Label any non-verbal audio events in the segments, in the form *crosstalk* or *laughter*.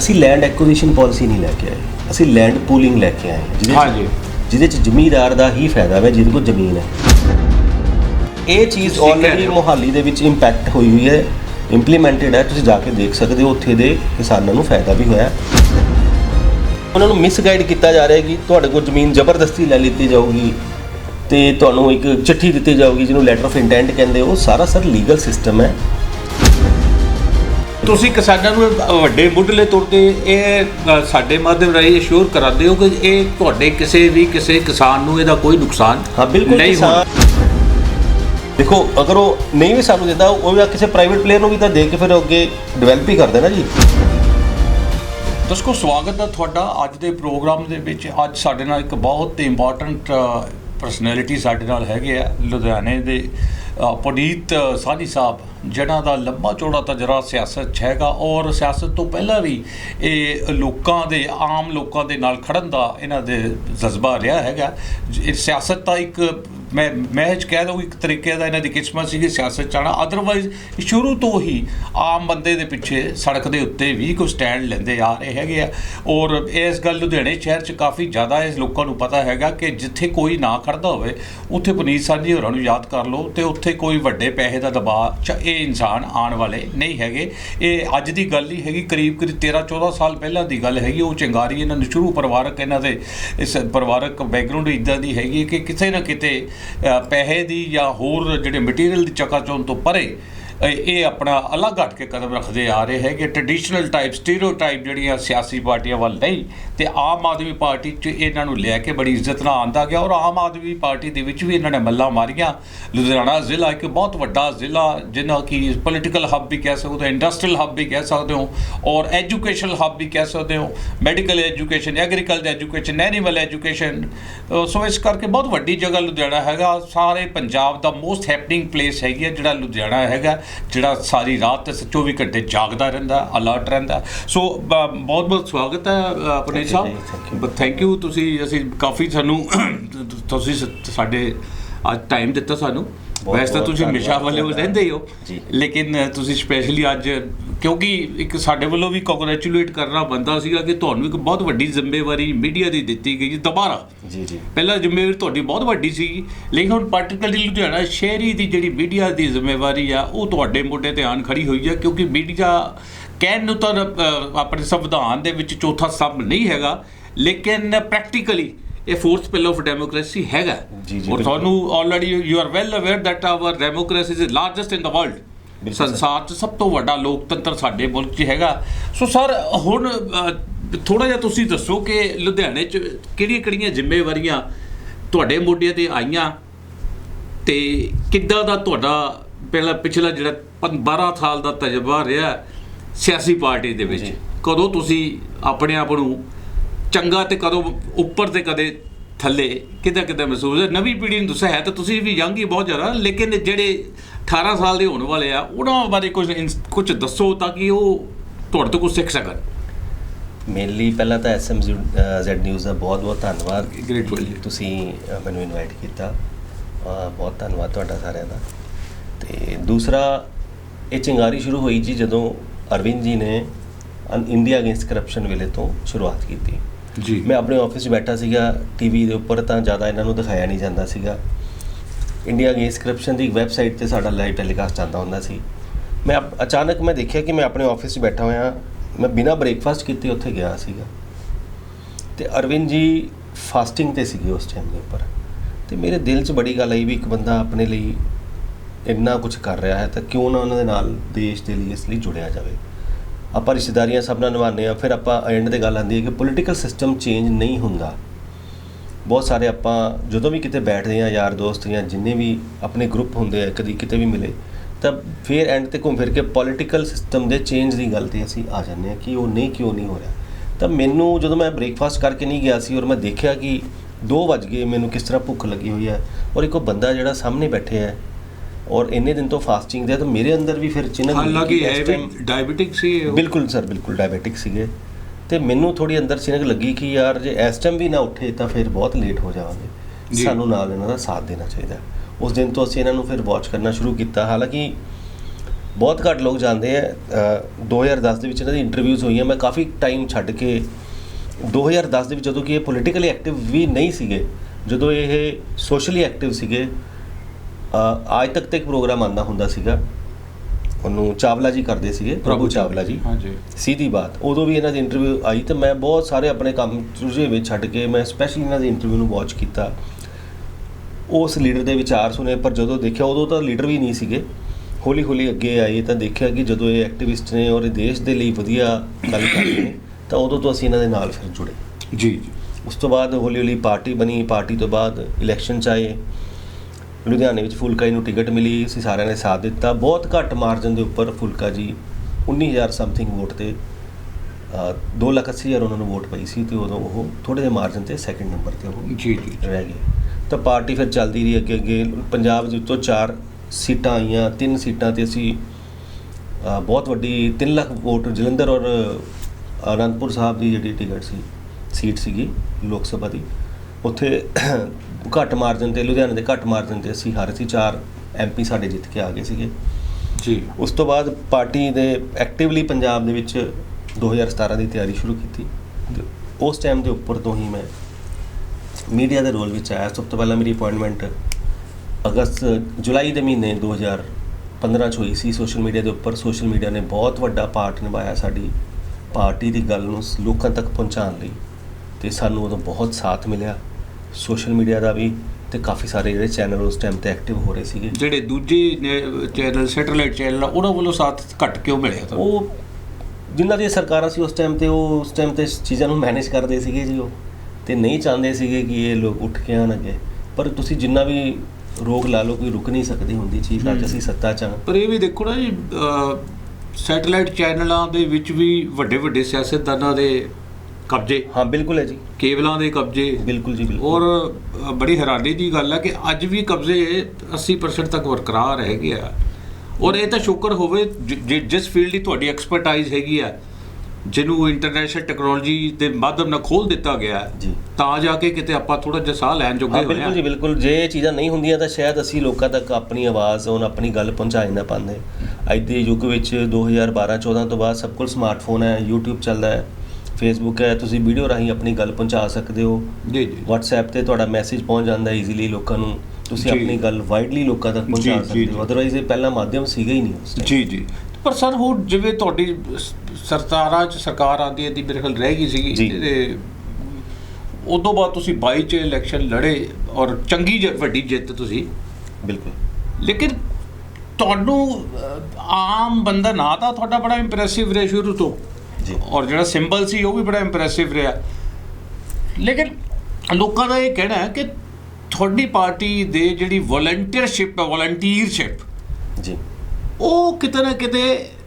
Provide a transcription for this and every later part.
ਅਸੀਂ land acquisition policy ਨਹੀਂ ਲੈ ਕੇ ਆਏ। ਅਸੀਂ ਲੈਂਡ ਪੂਲਿੰਗ ਲੈ ਕੇ ਆਏ। ਜਿਹਦੇ 'ਚ- ਹਾਂਜੀ। ਜਿਹਦੇ ਚ ਜ਼ਮੀਂਦਾਰ ਦਾ ਹੀ ਫਾਇਦਾ ਹੈ ਜਿਹਦੇ ਕੋਲ ਜ਼ਮੀਨ ਹੈ। ਇਹ ਚੀਜ਼ ਤੁਸੀਂ ਕਹਿ ਰਹੇ ਆਲਰੇਡੀ ਹੋ। ਮੋਹਾਲੀ ਦੇ ਵਿੱਚ ਇੰਪੈਕਟ ਹੋਈ ਹੋਈ ਹੈ। ਇੰਪਲੀਮੈਂਟਡ ਹੈ ਤੁਸੀਂ ਜਾ ਕੇ ਦੇਖ ਸਕਦੇ ਹੋ ਉੱਥੇ ਦੇ ਕਿਸਾਨਾਂ ਨੂੰ ਫਾਇਦਾ ਵੀ ਹੋਇਆ। ਉਹਨਾਂ ਨੂੰ ਮਿਸਗਾਈਡ ਕੀਤਾ ਜਾ ਰਿਹਾ ਹੈ ਕਿ ਤੁਹਾਡੇ ਕੋਲ ਜ਼ਮੀਨ ਜ਼ਬਰਦਸਤੀ ਲੈ ਲਿੱਤੀ ਜਾਊਗੀ ਤੇ ਤੁਹਾਨੂੰ ਇੱਕ ਚਿੱਠੀ ਦਿੱਤੀ ਜਾਊਗੀ ਜਿਹਨੂੰ ਲੈਟਰ ਆਫ ਇੰਟੈਂਟ ਕਹਿੰਦੇ ਉਹ ਸਾਰਾ ਸਰ ਲੀਗਲ ਸਿਸਟਮ ਹੈ। ਤੁਸੀਂ ਕਿਸਾਨਾਂ ਨੂੰ ਵੱਡੇ ਮੁੱਢਲੇ ਤੌਰ ਤੇ ਇਹ ਸਾਡੇ ਮਾਧਿਅਮ ਰਾਹੀਂ ਅਸ਼ੋਰ ਕਰਾਉਂਦੇ ਹੋ ਕਿ ਇਹ ਤੁਹਾਡੇ ਕਿਸੇ ਵੀ ਕਿਸੇ ਕਿਸਾਨ ਨੂੰ ਇਹਦਾ ਕੋਈ ਨੁਕਸਾਨ ਨਹੀਂ ਹੋਣਾ। ਦੇਖੋ ਅਗਰ ਉਹ ਨਹੀਂ ਵੀ ਸਾਨੂੰ ਦਿੰਦਾ ਉਹ ਵੀ ਕਿਸੇ ਪ੍ਰਾਈਵੇਟ ਪਲੇਅਰ ਨੂੰ ਵੀ ਤਾਂ ਦੇ ਕੇ ਫਿਰ ਅੱਗੇ ਡਿਵੈਲਪ ਹੀ ਕਰਦੇ ਨਾ ਜੀ। ਦਰਸ਼ਕੋ ਸਵਾਗਤ ਹੈ ਤੁਹਾਡਾ ਅੱਜ ਦੇ ਪ੍ਰੋਗਰਾਮ ਦੇ ਵਿੱਚ। ਅੱਜ ਸਾਡੇ ਨਾਲ ਇੱਕ ਬਹੁਤ ਇੰਪੋਰਟੈਂਟ ਪਰਸਨੈਲਿਟੀ ਸਾਡੇ ਨਾਲ ਹੈਗੇ ਆ ਲੁਧਿਆਣੇ ਦੇ ਪੁਨੀਤ ਸਾਨੀ ਸਾਹਿਬ, ਜਿਨ੍ਹਾਂ ਦਾ ਲੰਬਾ ਚੌੜਾ ਤਜਰਬਾ ਸਿਆਸਤ 'ਚ ਹੈਗਾ ਔਰ ਸਿਆਸਤ ਤੋਂ ਪਹਿਲਾਂ ਵੀ ਇਹ ਲੋਕਾਂ ਦੇ, ਆਮ ਲੋਕਾਂ ਦੇ ਨਾਲ ਖੜਨ ਦਾ ਇਹਨਾਂ ਦੇ ਜਜ਼ਬਾ ਰਿਹਾ ਹੈਗਾ। ਸਿਆਸਤ ਤਾਂ ਇੱਕ ਮੈਂ ਮੈਚ ਕਹਿ ਦਊਂ ਇੱਕ ਤਰੀਕੇ ਦਾ ਇਹਨਾਂ ਦੀ ਕਿਸਮਤ ਸੀ ਕਿ ਸਿਆਸਤ ਚਾਣਾ ਅਦਰਵਾਈਜ਼ ਸ਼ੁਰੂ ਤੋਂ ਹੀ ਆਮ ਬੰਦੇ ਦੇ ਪਿੱਛੇ ਸੜਕ ਦੇ ਉੱਤੇ ਵੀ ਕੋਈ ਸਟੈਂਡ ਲੈਂਦੇ ਆ ਰਹੇ ਹੈਗੇ ਆ। ਔਰ ਇਸ ਗੱਲ ਲੁਧਿਆਣੇ ਸ਼ਹਿਰ 'ਚ ਕਾਫੀ ਜ਼ਿਆਦਾ ਇਸ ਲੋਕਾਂ ਨੂੰ ਪਤਾ ਹੈਗਾ ਕਿ ਜਿੱਥੇ ਕੋਈ ਨਾ ਖੜਦਾ ਹੋਵੇ, ਉੱਥੇ ਪੁਨੀਤ ਸਾਂਝੀ ਹੋਰਾਂ ਨੂੰ ਯਾਦ ਕਰ ਲਓ ਤੇ ਉੱਥੇ ਕੋਈ ਵੱਡੇ ਪੈਸੇ ਦਾ ਦਬਾਅ ਚ ਇਹ ਇਨਸਾਨ ਆਉਣ ਵਾਲੇ ਨਹੀਂ ਹੈਗੇ। ਇਹ ਅੱਜ ਦੀ ਗੱਲ ਹੀ ਹੈਗੀ, ਕਰੀਬ ਕਰੀਬ 13 14 ਸਾਲ ਪਹਿਲਾਂ ਦੀ ਗੱਲ ਹੈਗੀ। ਉਹ ਚੰਗਾਰੀ ਇਹਨਾਂ ਨੂੰ ਸ਼ੁਰੂ ਪਰਿਵਾਰਕ ਇਹਨਾਂ ਦੇ, ਇਸ ਪਰਿਵਾਰਕ ਬੈਕਗ੍ਰਾਉਂਡ ਇਦਾਂ ਦੀ ਹੈਗੀ ਕਿ ਕਿਤੇ ਨਾ ਕਿਤੇ ਪੈਸੇ ਦੀ ਜਾਂ ਹੋਰ ਜਿਹੜੇ ਮਟੀਰੀਅਲ ਦੀ ਚਕਾਚੌਂਧ ਤੋਂ ਪਰੇ ਇਹ ਆਪਣਾ ਅਲੱਗ ਹਟ ਕੇ ਕਦਮ ਰੱਖਦੇ ਆ ਰਹੇ ਹੈ ਕਿ ਟ੍ਰੈਡੀਸ਼ਨਲ ਟਾਈਪ ਸਟੀਰੀਓਟਾਈਪ ਜਿਹੜੀਆਂ ਸਿਆਸੀ ਪਾਰਟੀਆਂ ਵੱਲ ਨਹੀਂ, ਤੇ ਆਮ ਆਦਮੀ ਪਾਰਟੀ 'ਚ ਇਹਨਾਂ ਨੂੰ ਲੈ ਕੇ ਬੜੀ ਇੱਜ਼ਤ ਨਾਲ ਆਂਦਾ ਗਿਆ ਔਰ ਆਮ ਆਦਮੀ ਪਾਰਟੀ ਦੇ ਵਿੱਚ ਵੀ ਇਹਨਾਂ ਨੇ ਮੱਲਾਂ ਮਾਰੀਆਂ। ਲੁਧਿਆਣਾ ਜ਼ਿਲ੍ਹਾ ਇੱਕ ਬਹੁਤ ਵੱਡਾ ਜ਼ਿਲ੍ਹਾ ਜਿਹਨਾਂ ਕੀ ਪੋਲੀਟੀਕਲ ਹੱਬ ਵੀ ਕਹਿ ਸਕਦੇ ਹੋ ਇੰਡਸਟਰੀਅਲ ਹੱਬ ਵੀ ਕਹਿ ਸਕਦੇ ਹੋ ਔਰ ਐਜੂਕੇਸ਼ਨਲ ਹੱਬ ਵੀ ਕਹਿ ਸਕਦੇ ਹੋ। Medical education agriculture education animal education so ਇਸ ਕਰਕੇ ਬਹੁਤ ਵੱਡੀ ਜਗ੍ਹਾ ਲੁਧਿਆਣਾ ਹੈਗਾ। ਸਾਰੇ ਪੰਜਾਬ ਦਾ ਮੋਸਟ ਹੈਪਨਿੰਗ ਪਲੇਸ ਹੈਗੀ ਹੈ ਜਿਹੜਾ ਲੁਧਿਆਣਾ ਹੈਗਾ। ਜਿਹੜਾ ਸਾਰੀ ਰਾਤ ਤੇ 24 ਘੰਟੇ ਜਾਗਦਾ ਰਹਿੰਦਾ ਅਲਰਟ ਰਹਿੰਦਾ। ਸੋ ਬਹੁਤ ਬਹੁਤ ਸਵਾਗਤ ਹੈ ਆਪਣੇ ਸਾਹਿਬ। ਥੈਂਕ ਯੂ ਤੁਸੀਂ ਅਸੀਂ ਕਾਫੀ ਸਾਨੂੰ ਤੁਸੀਂ ਸਾਡੇ ਅੱਜ ਟਾਈਮ ਦਿੱਤਾ ਸਾਨੂੰ। ਵੈਸੇ ਤਾਂ ਤੁਸੀਂ ਧੰਨਵਾਦ ਵੱਲੋਂ ਤੁਹਾਡਾ। ਰਹਿੰਦੇ ਹੀ ਹੋ। ਲੇਕਿਨ ਤੁਸੀਂ ਸਪੈਸ਼ਲੀ ਅੱਜ ਕਿਉਂਕਿ ਇੱਕ ਸਾਡੇ ਵੱਲੋਂ ਵੀ ਕੰਗ੍ਰੈਚੁਲੇਟ ਕਰਨਾ ਬੰਦਾ ਸੀਗਾ ਕਿ ਤੁਹਾਨੂੰ ਇੱਕ ਬਹੁਤ ਵੱਡੀ ਜ਼ਿੰਮੇਵਾਰੀ ਮੀਡੀਆ ਦੀ ਦਿੱਤੀ ਗਈ ਦੁਬਾਰਾ ਜੀ ਜੀ ਪਹਿਲਾਂ ਜ਼ਿੰਮੇਵਾਰੀ ਤੁਹਾਡੀ ਬਹੁਤ ਵੱਡੀ ਸੀ ਲੇਕਿਨ ਹੁਣ ਪਾਰਟਿਕੂਲਰਲੀ ਲੁਧਿਆਣਾ ਸ਼ਹਿਰੀ ਦੀ ਜਿਹੜੀ ਮੀਡੀਆ ਦੀ ਜ਼ਿੰਮੇਵਾਰੀ ਆ ਉਹ ਤੁਹਾਡੇ ਮੋਢੇ ਤੇ ਆਣ ਖੜੀ ਹੋਈ ਆ ਕਿਉਂਕਿ ਮੀਡੀਆ ਕਹਿਣ ਨੂੰ ਤਾਂ ਆਪਣੇ ਸੰਵਿਧਾਨ ਦੇ ਵਿੱਚ ਚੌਥਾ ਸਤੰਭ ਨਹੀਂ ਹੈਗਾ ਲੇਕਿਨ ਪ੍ਰੈਕਟੀਕਲੀ ਇਹ ਫੋਰਥ ਪਿਲਰ ਆਫ ਡੈਮੋਕ੍ਰੇਸੀ ਹੈਗਾ ਔਰ। ਤੁਹਾਨੂੰ already you are well aware that our democracy is largest in the world. ਸੰਸਾਰ 'ਚ ਸਭ ਤੋਂ ਵੱਡਾ ਲੋਕਤੰਤਰ ਸਾਡੇ ਮੁਲਕ 'ਚ ਹੈਗਾ ਸੋ ਸਰ ਹੁਣ ਥੋੜਾ ਜਿਹਾ ਤੁਸੀਂ ਦੱਸੋ ਕਿ ਲੁਧਿਆਣੇ 'ਚ ਕਿਹੜੀਆਂ-ਕਿਹੜੀਆਂ ਜ਼ਿੰਮੇਵਾਰੀਆਂ ਤੁਹਾਡੇ ਮੋਢਿਆਂ ਤੇ ਆਈਆਂ ਤੇ ਕਿੱਦਾਂ ਦਾ ਤੁਹਾਡਾ ਪਹਿਲਾ ਪਿਛਲਾ ਜਿਹੜਾ ਪੰ- 12 ਸਾਲ ਦਾ ਤਜਰਬਾ ਰਿਹਾ ਸਿਆਸੀ ਪਾਰਟੀ ਦੇ ਵਿੱਚ। ਕਦੋਂ ਤੁਸੀਂ ਆਪਣੇ ਆਪ ਨੂੰ ਚੰਗਾ ਤੇ ਕਦੋਂ ਉੱਪਰ ਤੇ ਕਦੇ ਥੱਲੇ ਕਿਦਾਂ ਕਿਦਾਂ ਮਹਿਸੂਸ ਹੈ ਨਵੀਂ ਪੀੜ੍ਹੀ ਨੂੰ ਦੱਸਿਆ ਹੈ ਤਾਂ ਤੁਸੀਂ ਵੀ ਯੰਗ ਹੀ ਬਹੁਤ ਜ਼ਿਆਦਾ ਲੇਕਿਨ ਜਿਹੜੇ 18 ਸਾਲ ਦੇ ਹੋਣ ਵਾਲੇ ਆ ਉਹਨਾਂ ਬਾਰੇ ਕੁਝ ਕੁਝ ਦੱਸੋ ਤਾਂ ਕਿ ਉਹ ਤੁਹਾਡੇ ਤੋਂ ਕੁਝ ਸਿੱਖ ਸਕਣ। ਮੇਰੇ ਲਈ ਪਹਿਲਾਂ ਤਾਂ ਐਸਐਮ ਜ਼ੈਡ ਨਿਊਜ਼ ਦਾ ਬਹੁਤ ਬਹੁਤ ਧੰਨਵਾਦ ਜੀ। ਕਿ ਤੁਸੀਂ ਮੈਨੂੰ ਇਨਵਾਈਟ ਕੀਤਾ। ਬਹੁਤ ਧੰਨਵਾਦ ਤੁਹਾਡਾ ਸਾਰਿਆਂ ਦਾ। ਤੇ ਦੂਸਰਾ ਇਹ ਚਿੰਗਾਰੀ ਸ਼ੁਰੂ ਹੋਈ ਜੀ ਜਦੋਂ ਅਰਵਿੰਦ ਜੀ ਨੇ ਇੰਡੀਆ ਅਗੇਂਸਟ ਕਰਪਸ਼ਨ ਵੇਲੇ ਤੋਂ ਸ਼ੁਰੂਆਤ ਕੀਤੀ। ਜੀ। ਮੈਂ ਆਪਣੇ ਆਫਿਸ 'ਚ ਬੈਠਾ ਸੀਗਾ ਟੀਵੀ ਦੇ ਉੱਪਰ ਤਾਂ ਜ਼ਿਆਦਾ ਇਹਨਾਂ ਨੂੰ ਦਿਖਾਇਆ ਨਹੀਂ ਜਾਂਦਾ ਸੀਗਾ। ਇੰਡੀਆ ਅਗੇਂਸਟ ਕਰਪਸ਼ਨ ਦੀ ਵੈਬਸਾਈਟ ਤੇ ਸਾਡਾ ਲਾਈਵ ਟੈਲੀਕਾਸਟ ਆਉਂਦਾ ਹੁੰਦਾ ਸੀ। ਮੈਂ ਅਪ- ਅਚਾਨਕ ਮੈਂ ਦੇਖਿਆ ਕਿ ਮੈਂ ਆਪਣੇ ਆਫਿਸ 'ਚ ਬੈਠਾ ਹੋਇਆ, ਮੈਂ ਬਿਨਾਂ ਬ੍ਰੇਕਫਾਸਟ ਕੀਤੇ ਉੱਥੇ ਗਿਆ ਸੀਗਾ। ਤੇ ਅਰਵਿੰਦ ਜੀ ਫਾਸਟਿੰਗ ਤੇ ਸੀਗੇ ਉਸ ਟਾਈਮ ਦੇ ਉੱਪਰ। ਤੇ ਮੇਰੇ ਦਿਲ 'ਚ ਬੜੀ ਗੱਲ ਆਈ ਵੀ ਇੱਕ ਬੰਦਾ ਆਪਣੇ ਲਈ ਇੰਨਾ ਕੁਝ ਕਰ ਰਿਹਾ ਹੈ, ਤਾਂ ਕਿਉਂ ਨਾ ਉਹਨਾਂ ਦੇ ਨਾਲ ਦੇਸ਼ ਦੇ ਲਈ ਇਸ ਲਈ ਜੁੜਿਆ ਜਾਵੇ। ਆਪਾਂ ਰਿਸ਼ਤੇਦਾਰੀਆਂ ਸਭ ਨਾਲ ਨਿਭਾਉਂਦੇ ਆ ਫਿਰ ਆਪਾਂ ਐਂਡ ਤੇ ਗੱਲ ਆਉਂਦੀ ਹੈ ਕਿ ਪੋਲੀਟੀਕਲ ਸਿਸਟਮ ਚੇਂਜ ਨਹੀਂ ਹੁੰਦਾ। ਬਹੁਤ ਸਾਰੇ ਆਪਾਂ ਜਦੋਂ ਵੀ ਕਿਤੇ ਬੈਠਦੇ ਆ ਯਾਰ, ਦੋਸਤ ਜਾਂ ਜਿੰਨੇ ਵੀ ਆਪਣੇ ਗਰੁੱਪ ਹੁੰਦੇ ਆ, ਕਦੀ ਕਿਤੇ ਵੀ ਮਿਲੇ, ਤਾਂ ਫਿਰ ਐਂਡ ਤੇ ਘੁੰਮ ਫਿਰ ਕੇ ਪੋਲੀਟੀਕਲ ਸਿਸਟਮ ਦੇ ਚੇਂਜ ਦੀ ਗੱਲ ਤੇ ਅਸੀਂ ਆ ਜਾਂਦੇ ਆ ਕਿ ਉਹ ਨਹੀਂ, ਕਿਉਂ ਨਹੀਂ ਹੋ ਰਿਹਾ। ਤਾਂ ਮੈਨੂੰ ਜਦੋਂ ਮੈਂ ਬ੍ਰੇਕਫਾਸਟ ਕਰਕੇ ਨਹੀਂ ਗਿਆ ਸੀ ਔਰ ਮੈਂ ਦੇਖਿਆ ਕਿ 2 ਵਜ ਗਏ, ਮੈਨੂੰ ਕਿਸ ਤਰ੍ਹਾਂ ਭੁੱਖ ਲੱਗੀ ਹੋਈ ਹੈ ਔਰ ਇੱਕ ਉਹ ਬੰਦਾ ਜਿਹੜਾ ਸਾਹਮਣੇ ਬੈਠੇ ਹੈ ਔਰ ਇੰਨੇ ਦਿਨ ਤੋਂ ਫਾਸਟਿੰਗ ਦੇ ਤਾਂ ਮੇਰੇ ਅੰਦਰ ਵੀ ਫਿਰ ਚਿੰਨ੍ਹ ਹਾਲਾਂਕਿ ਹੈ ਵੀ ਡਾਇਬੀਟਿਕ ਸੀ। ਬਿਲਕੁਲ ਸਰ ਬਿਲਕੁਲ ਡਾਇਬੀਟਿਕ ਸੀਗੇ ਤੇ ਮੈਨੂੰ ਥੋੜੀ ਅੰਦਰ ਸਿਨਕ ਲੱਗੀ ਕਿ ਯਾਰ ਜੇ ਇਸ ਟਾਈਮ ਵੀ ਨਾ ਉੱਠੇ ਤਾਂ ਫਿਰ ਬਹੁਤ ਲੇਟ ਹੋ ਜਾਵਾਂਗੇ। ਸਾਨੂੰ ਨਾਲ ਇਹਨਾਂ ਦਾ ਸਾਥ ਦੇਣਾ ਚਾਹੀਦਾ। ਉਸ ਦਿਨ ਤੋਂ ਅਸੀਂ ਇਹਨਾਂ ਨੂੰ ਫਿਰ ਵਾਚ ਕਰਨਾ ਸ਼ੁਰੂ ਕੀਤਾ ਹਾਲਾਂਕਿ ਬਹੁਤ ਘੱਟ ਲੋਕ ਜਾਣਦੇ ਆ ਅ, 2010 ਦੇ ਵਿੱਚ ਇਹਨਾਂ ਦੀ ਇੰਟਰਵਿਊਜ਼ ਹੋਈਆਂ ਮੈਂ ਕਾਫੀ ਟਾਈਮ ਛੱਡ ਕੇ 2010 ਦੇ ਵਿੱਚ ਜਦੋਂ ਕਿ ਇਹ ਪੋਲੀਟੀਕਲੀ ਐਕਟਿਵ ਵੀ ਨਹੀਂ ਸੀਗੇ ਜਦੋਂ ਇਹ ਸੋਸ਼ਲੀ ਐਕਟਿਵ ਸੀਗੇ ਅੱਜ ਤੱਕ ਤੇ ਇੱਕ ਪ੍ਰੋਗਰਾਮ ਆਂਦਾ ਹੁੰਦਾ ਸੀਗਾ। ਉਹਨੂੰ ਚਾਵਲਾ ਜੀ ਕਰਦੇ ਸੀਗੇ ਪ੍ਰਭੂ ਚਾਵਲਾ ਜੀ। ਹਾਂਜੀ। ਸਿੱਧੀ ਬਾਤ। ਉਦੋਂ ਵੀ ਇਹਨਾਂ ਦੀ ਇੰਟਰਵਿਊ ਆਈ ਤੇ ਮੈਂ ਬਹੁਤ ਸਾਰੇ ਆਪਣੇ ਕੰਮ ਰੁਝੇ ਵਿੱਚ ਛੱਡ ਕੇ ਮੈਂ ਸਪੈਸ਼ਲੀ ਇਹਨਾਂ ਦੀ ਇੰਟਰਵਿਊ ਨੂੰ ਵਾਚ ਕੀਤਾ। ਉਸ ਲੀਡਰ ਦੇ ਵਿਚਾਰ ਸੁਨੇ ਪਰ ਜਦੋਂ ਦੇਖਿਆ ਉਦੋਂ ਤਾਂ ਲੀਡਰ ਵੀ ਨਹੀਂ ਸੀਗੇ। ਹੌਲੀ ਹੌਲੀ ਅੱਗੇ ਆਏ ਤਾਂ ਦੇਖਿਆ ਕਿ ਜਦੋਂ ਇਹ ਐਕਟਿਵਿਸਟ ਨੇ ਔਰ ਇਹ ਦੇਸ਼ ਦੇ ਲਈ ਵਧੀਆ ਗੱਲ ਕਰਦੇ ਨੇ ਤਾਂ ਉਦੋਂ ਤੋਂ ਅਸੀਂ ਇਹਨਾਂ ਦੇ ਨਾਲ ਫਿਰ ਜੁੜੇ। ਜੀ ਜੀ। ਉਸ ਤੋਂ ਬਾਅਦ ਹੌਲੀ ਹੌਲੀ ਪਾਰਟੀ ਬਣੀ। ਪਾਰਟੀ ਤੋਂ ਬਾਅਦ ਇਲੈਕਸ਼ਨ ਚ ਆਏ। ਲੁਧਿਆਣੇ ਵਿੱਚ ਫੁਲਕਾ ਜੀ ਨੂੰ ਟਿਕਟ ਮਿਲੀ ਅਸੀਂ ਸਾਰਿਆਂ ਨੇ ਸਾਥ ਦਿੱਤਾ। ਬਹੁਤ ਘੱਟ ਮਾਰਜਨ ਦੇ ਉੱਪਰ ਫੁਲਕਾ ਜੀ 19000 ਸਮਥਿੰਗ ਵੋਟ ਤੇ ਅ, ਦੋ ਲੱਖ ਅੱਸੀ ਹਜ਼ਾਰ ਉਹਨਾਂ ਨੂੰ ਵੋਟ ਪਈ ਸੀ ਤੇ ਉਦੋਂ ਉਹ ਥੋੜੇ ਜਿਹੇ ਮਾਰਜਨ ਤੇ ਸੈਕੰਡ ਨੰਬਰ ਤੇ ਉਹ ਜੀ ਜੀ ਰਹਿ ਗਏ। ਤਾਂ ਪਾਰਟੀ ਫਿਰ ਚੱਲਦੀ ਰਹੀ ਅੱਗੇ ਅੱਗੇ। ਪੰਜਾਬ ਦੇ ਉੱਤੋਂ ਚਾਰ ਸੀਟਾਂ ਆਈਆਂ ਤਿੰਨ ਸੀਟਾਂ ਤੇ ਅਸੀਂ ਬਹੁਤ ਵੱਡੀ 3 ਲੱਖ ਵੋਟ ਜਲੰਧਰ ਔਰ ਅਨੰਦਪੁਰ ਸਾਹਿਬ ਦੀ ਜਿਹੜੀ ਟਿਕਟ ਸੀ ਸੀਟ ਸੀਗੀ ਲੋਕ ਸਭਾ ਦੀ। ਉੱਥੇ ਘੱਟ ਮਾਰਜਨ ਤੇ ਲੁਧਿਆਣੇ ਦੇ ਘੱਟ ਮਾਰਜਨ ਤੇ ਅਸੀਂ ਹਾਰੇ ਸੀ ਚਾਰ ਐਮਪੀ ਸਾਡੇ ਜਿੱਤ ਕੇ ਆ ਗਏ ਸੀਗੇ। ਜੀ। ਉਸ ਤੋਂ ਬਾਅਦ ਪਾਰਟੀ ਦੇ ਐਕਟਿਵਲੀ ਪੰਜਾਬ ਦੇ ਵਿੱਚ 2017 ਦੀ ਤਿਆਰੀ ਸ਼ੁਰੂ ਕੀਤੀ। ਉਸ ਟਾਈਮ ਦੇ ਉੱਪਰ ਤੋਂ ਹੀ ਮੈਂ ਮੀਡੀਆ ਦੇ ਰੋਲ ਵਿੱਚ ਆਇਆ। ਸਭ ਤੋਂ ਪਹਿਲਾਂ ਮੇਰੀ ਅਪਾਇੰਟਮੈਂਟ ਅਗਸਤ ਜੁਲਾਈ ਦੇ ਮਹੀਨੇ 2015 ਚ ਹੋਈ ਸੀ ਸੋਸ਼ਲ ਮੀਡੀਆ ਦੇ ਉੱਪਰ। ਸੋਸ਼ਲ ਮੀਡੀਆ ਨੇ ਬਹੁਤ ਵੱਡਾ ਪਾਰਟ ਨਿਭਾਇਆ ਸਾਡੀ ਪਾਰਟੀ ਦੀ ਗੱਲ ਨੂੰ ਲੋਕਾਂ ਤੱਕ ਪਹੁੰਚਾਉਣ ਲਈ। ਤੇ ਸਾਨੂੰ ਉਦੋਂ ਬਹੁਤ ਸਾਥ ਮਿਲਿਆ। ਸੋਸ਼ਲ ਮੀਡੀਆ ਦਾ ਵੀ ਤੇ ਕਾਫੀ ਸਾਰੇ ਜਿਹੜੇ ਚੈਨਲ ਉਸ ਟਾਈਮ ਤੇ ਐਕਟਿਵ ਹੋ ਰਹੇ ਸੀਗੇ। ਜਿਹੜੇ ਦੂਜੇ ਚੈਨਲ ਸੈਟੇਲਾਈਟ ਚੈਨਲ ਉਹਨਾਂ ਵੱਲੋਂ ਸਾਥ ਘੱਟ ਕਿਉਂ ਮਿਲਿਆ ਤੁਹਾਨੂੰ? ਉਹ ਜਿਨ੍ਹਾਂ ਦੀਆਂ ਸਰਕਾਰਾਂ ਸੀ ਉਸ ਟਾਈਮ ਤੇ ਉਹ ਉਸ ਟਾਈਮ ਤੇ ਚੀਜ਼ਾਂ ਨੂੰ ਮੈਨੇਜ ਕਰਦੇ ਸੀਗੇ ਜੀ ਉਹ। ਤੇ ਨਹੀਂ ਚਾਹੁੰਦੇ ਸੀਗੇ ਕਿ ਇਹ ਲੋਕ ਉੱਠ ਕੇ ਆਉਣ ਅੱਗੇ। ਪਰ ਤੁਸੀਂ ਜਿੰਨਾ ਵੀ ਰੋਕ ਲਾ ਲਓ ਕੋਈ ਰੁਕ ਨਹੀਂ ਸਕਦੀ ਹੁੰਦੀ ਚੀਜ਼ ਅੱਜ। ਅਸੀਂ ਸੱਤਾ ਚ ਪਰ ਇਹ ਵੀ ਦੇਖੋ ਨਾ ਜੀ ਸੈਟੇਲਾਈਟ ਚੈਨਲਾਂ ਦੇ ਵਿੱਚ ਵੀ ਵੱਡੇ ਵੱਡੇ ਸਿਆਸਤਦਾਨਾਂ ਦੇ ਕਬਜ਼ੇ? ਹਾਂ ਬਿਲਕੁਲ ਹੈ ਜੀ। ਕੇਬਲਾਂ ਦੇ ਕਬਜ਼ੇ? ਬਿਲਕੁਲ ਜੀ ਬਿਲਕੁਲ। ਔਰ ਬੜੀ ਹੈਰਾਨੀ ਦੀ ਗੱਲ ਹੈ ਕਿ ਅੱਜ ਵੀ ਕਬਜ਼ੇ 80% ਤੱਕ ਬਰਕਰਾਰ ਹੈਗੇ ਆ। ਔਰ ਇਹ ਤਾਂ ਸ਼ੁਕਰ ਹੋਵੇ ਜਿਸ ਫੀਲਡ ਦੀ ਤੁਹਾਡੀ ਐਕਸਪਰਟਾਈਜ਼ ਹੈਗੀ ਆ ਜਿਹਨੂੰ ਇੰਟਰਨੈਸ਼ਨਲ ਟੈਕਨੋਲੋਜੀ ਦੇ ਮਾਧਿਅਮ ਨਾਲ ਖੋਲ ਦਿੱਤਾ ਗਿਆ ਜੀ। ਤਾਂ ਜਾ ਕੇ ਕਿਤੇ ਆਪਾਂ ਥੋੜਾ ਜਿਹਾ ਸਾਹ ਲੈਣ ਜੋਗੇ ਹੋਏ ਬਿਲਕੁਲ ਜੀ ਬਿਲਕੁਲ। ਜੇ ਇਹ ਚੀਜ਼ਾਂ ਨਹੀਂ ਹੁੰਦੀਆਂ ਤਾਂ ਸ਼ਾਇਦ ਅਸੀਂ ਲੋਕਾਂ ਤੱਕ ਆਪਣੀ ਆਵਾਜ਼ ਔਰ ਆਪਣੀ ਗੱਲ ਪਹੁੰਚਾ ਨਹੀਂ ਨਾ ਪਾਉਂਦੇ। ਅੱਜ ਦੇ ਯੁੱਗ ਵਿੱਚ 2012-14 ਤੋਂ ਬਾਅਦ ਸਭ ਕੋਲ ਸਮਾਰਟਫੋਨ ਹੈ YouTube ਚੱਲਦਾ ਹੈ। Facebook ਹੈ ਤੁਸੀਂ ਵੀਡੀਓ ਰਾਹੀਂ ਆਪਣੀ ਗੱਲ ਪਹੁੰਚਾ ਸਕਦੇ ਹੋ। ਜੀ ਜੀ। WhatsApp ਤੇ ਤੁਹਾਡਾ ਮੈਸੇਜ ਪਹੁੰਚ ਜਾਂਦਾ ਈਜ਼ੀਲੀ ਲੋਕਾਂ ਨੂੰ। ਤੁਸੀਂ। ਆਪਣੀ ਗੱਲ ਵਾਈਡਲੀ ਲੋਕਾਂ ਤੱਕ ਪਹੁੰਚਾ ਸਕਦੇ। ਹੋ। ਅਦਰਵਾਈਜ਼ ਇਹ ਪਹਿਲਾ ਮਾਧਿਅਮ ਸੀਗਾ ਹੀ ਨਹੀਂ। ਜੀ ਜੀ। ਪਰ ਸਰ ਹੁਣ ਜਿਵੇਂ ਤੁਹਾਡੀ ਸਰਕਾਰਾਂ ਚ ਸਰਕਾਰ ਆਂਦੀ ਹੈ ਦੀ ਮੇਰੇ ਖਿਆਲ ਰਹਿ ਗਈ ਸੀਗੀ। ਤੇ ਉਦੋਂ ਬਾਅਦ ਤੁਸੀਂ 22 ਚ ਇਲੈਕਸ਼ਨ ਲੜੇ ਔਰ ਚੰਗੀ ਵੱਡੀ ਜਿੱਤ ਤੁਸੀਂ। ਬਿਲਕੁਲ। ਲੇਕਿਨ ਤੁਹਾਨੂੰ ਆਮ ਬੰਦਾ ਨਾ ਤਾਂ ਤੁਹਾਡਾ ਬੜਾ ਇੰਪ੍ਰੈਸਿਵ ਰਿਹਾ ਸ਼ੁਰੂ ਤੋਂ। ਜੀ। ਔਰ ਜਿਹੜਾ ਸਿੰਬਲ ਸੀ ਉਹ ਵੀ ਬੜਾ ਇੰਪ੍ਰੈਸਿਵ ਰਿਹਾ। ਲੇਕਿਨ ਲੋਕਾਂ ਦਾ ਇਹ ਕਹਿਣਾ ਹੈ ਕਿ ਤੁਹਾਡੀ ਪਾਰਟੀ ਦੇ ਜਿਹੜੀ ਵਲੰਟੀਅਰਸ਼ਿਪ ਹੈ ਵਲੰਟੀਅਰਸ਼ਿਪ ਜੀ। ਉਹ ਕਿਤੇ ਨਾ ਕਿਤੇ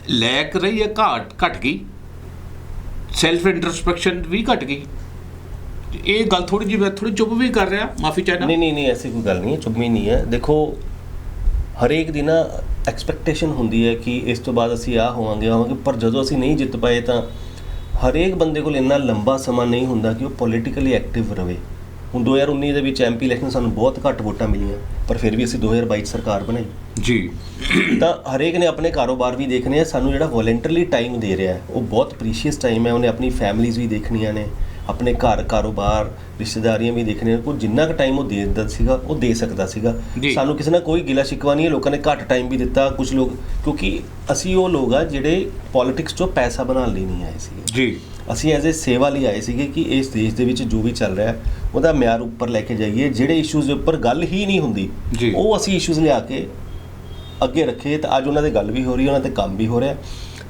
ਲੈਕ ਰਹੀ ਹੈ ਘਾਟ ਘਟ ਗਈ। ਸੈਲਫ ਇੰਟਰਸਪੈਕਸ਼ਨ ਵੀ ਘਟ ਗਈ। ਇਹ ਗੱਲ ਥੋੜੀ ਜਿਹੀ ਮੈਂ ਥੋੜੀ ਚੁੱਪ ਵੀ ਕਰ ਰਿਹਾ ਮਾਫੀ ਚਾਹਨਾ ਨਹੀਂ ਨਹੀਂ ਨਹੀਂ ਐਸੀ ਕੋਈ ਗੱਲ ਨਹੀਂ ਹੈ ਚੁੱਪਮੀ ਨਹੀਂ ਹੈ। ਦੇਖੋ ਹਰੇਕ ਦੀ ਨਾ ਐਕਸਪੈਕਟੇਸ਼ਨ ਹੁੰਦੀ ਹੈ ਕਿ ਇਸ ਤੋਂ ਬਾਅਦ ਅਸੀਂ ਆ ਹੋਵਾਂਗੇ ਹੋਵਾਂਗੇ ਪਰ ਜਦੋਂ ਅਸੀਂ ਨਹੀਂ ਜਿੱਤ ਪਾਏ ਤਾਂ ਹਰੇਕ ਬੰਦੇ ਕੋਲ ਇੰਨਾ ਲੰਬਾ ਸਮਾਂ ਨਹੀਂ ਹੁੰਦਾ ਕਿ ਉਹ ਪੋਲੀਟੀਕਲੀ ਐਕਟਿਵ ਰਵੇ। ਹੁਣ 2019 ਦੇ ਵਿੱਚ ਐਮਪੀ ਇਲੈਕਸ਼ਨ ਸਾਨੂੰ ਬਹੁਤ ਘੱਟ ਵੋਟਾਂ ਮਿਲੀਆਂ ਪਰ ਫਿਰ ਵੀ ਅਸੀਂ 2022 'ਚ ਸਰਕਾਰ ਬਣਾਈ। ਜੀ। ਤਾਂ ਹਰੇਕ ਨੇ ਆਪਣੇ ਕਾਰੋਬਾਰ ਵੀ ਦੇਖਣੇ ਆ ਸਾਨੂੰ ਜਿਹੜਾ ਵੋਲੰਟਰਲੀ ਟਾਈਮ ਦੇ ਰਿਹਾ ਉਹ ਬਹੁਤ ਪ੍ਰੀਸ਼ੀਅਸ ਟਾਈਮ ਹੈ ਉਹਨੇ ਆਪਣੀ ਫੈਮਿਲੀਜ਼ ਵੀ ਦੇਖਣੀਆਂ ਨੇ। ਆਪਣੇ ਘਰ ਕਾਰੋਬਾਰ ਰਿਸ਼ਤੇਦਾਰੀਆਂ ਵੀ ਦੇਖਣੀਆਂ ਕੋ ਜਿੰਨਾ ਕੁ ਟਾਈਮ ਉਹ ਦੇ ਦਿੰਦਾ ਸੀਗਾ ਉਹ ਦੇ ਸਕਦਾ ਸੀਗਾ। ਸਾਨੂੰ ਕਿਸੇ ਨਾਲ ਕੋਈ ਗਿਲਾ ਸ਼ਿਕਵਾ ਨਹੀਂ ਹੈ। ਲੋਕਾਂ ਨੇ ਘੱਟ ਟਾਈਮ ਵੀ ਦਿੱਤਾ ਕੁਝ ਲੋਕ ਕਿਉਂਕਿ ਅਸੀਂ ਉਹ ਲੋਕ ਆ ਜਿਹੜੇ ਪੋਲਿਟਿਕਸ 'ਚੋਂ ਪੈਸਾ ਬਣਾਉਣ ਲਈ ਨਹੀਂ ਆਏ ਸੀਗੇ। ਜੀ। ਅਸੀਂ ਐਜ਼ ਅ ਸੇਵਾ ਲਈ ਆਏ ਸੀਗੇ ਕਿ ਇਸ ਦੇਸ਼ ਦੇ ਵਿੱਚ ਜੋ ਵੀ ਚੱਲ ਰਿਹਾ ਉਹਦਾ ਮਿਆਰ ਉੱਪਰ ਲੈ ਕੇ ਜਾਈਏ। ਜਿਹੜੇ ਇਸ਼ੂਜ਼ ਦੇ ਉੱਪਰ ਗੱਲ ਹੀ ਨਹੀਂ ਹੁੰਦੀ। ਉਹ ਅਸੀਂ ਇਸ਼ੂਜ਼ ਲਿਆ ਕੇ ਅੱਗੇ ਰੱਖੇ। ਤਾਂ ਅੱਜ ਉਹਨਾਂ ਦੇ ਗੱਲ ਵੀ ਹੋ ਰਹੀ ਹੈ ਉਹਨਾਂ ਤੇ ਕੰਮ ਵੀ ਹੋ ਰਿਹਾ।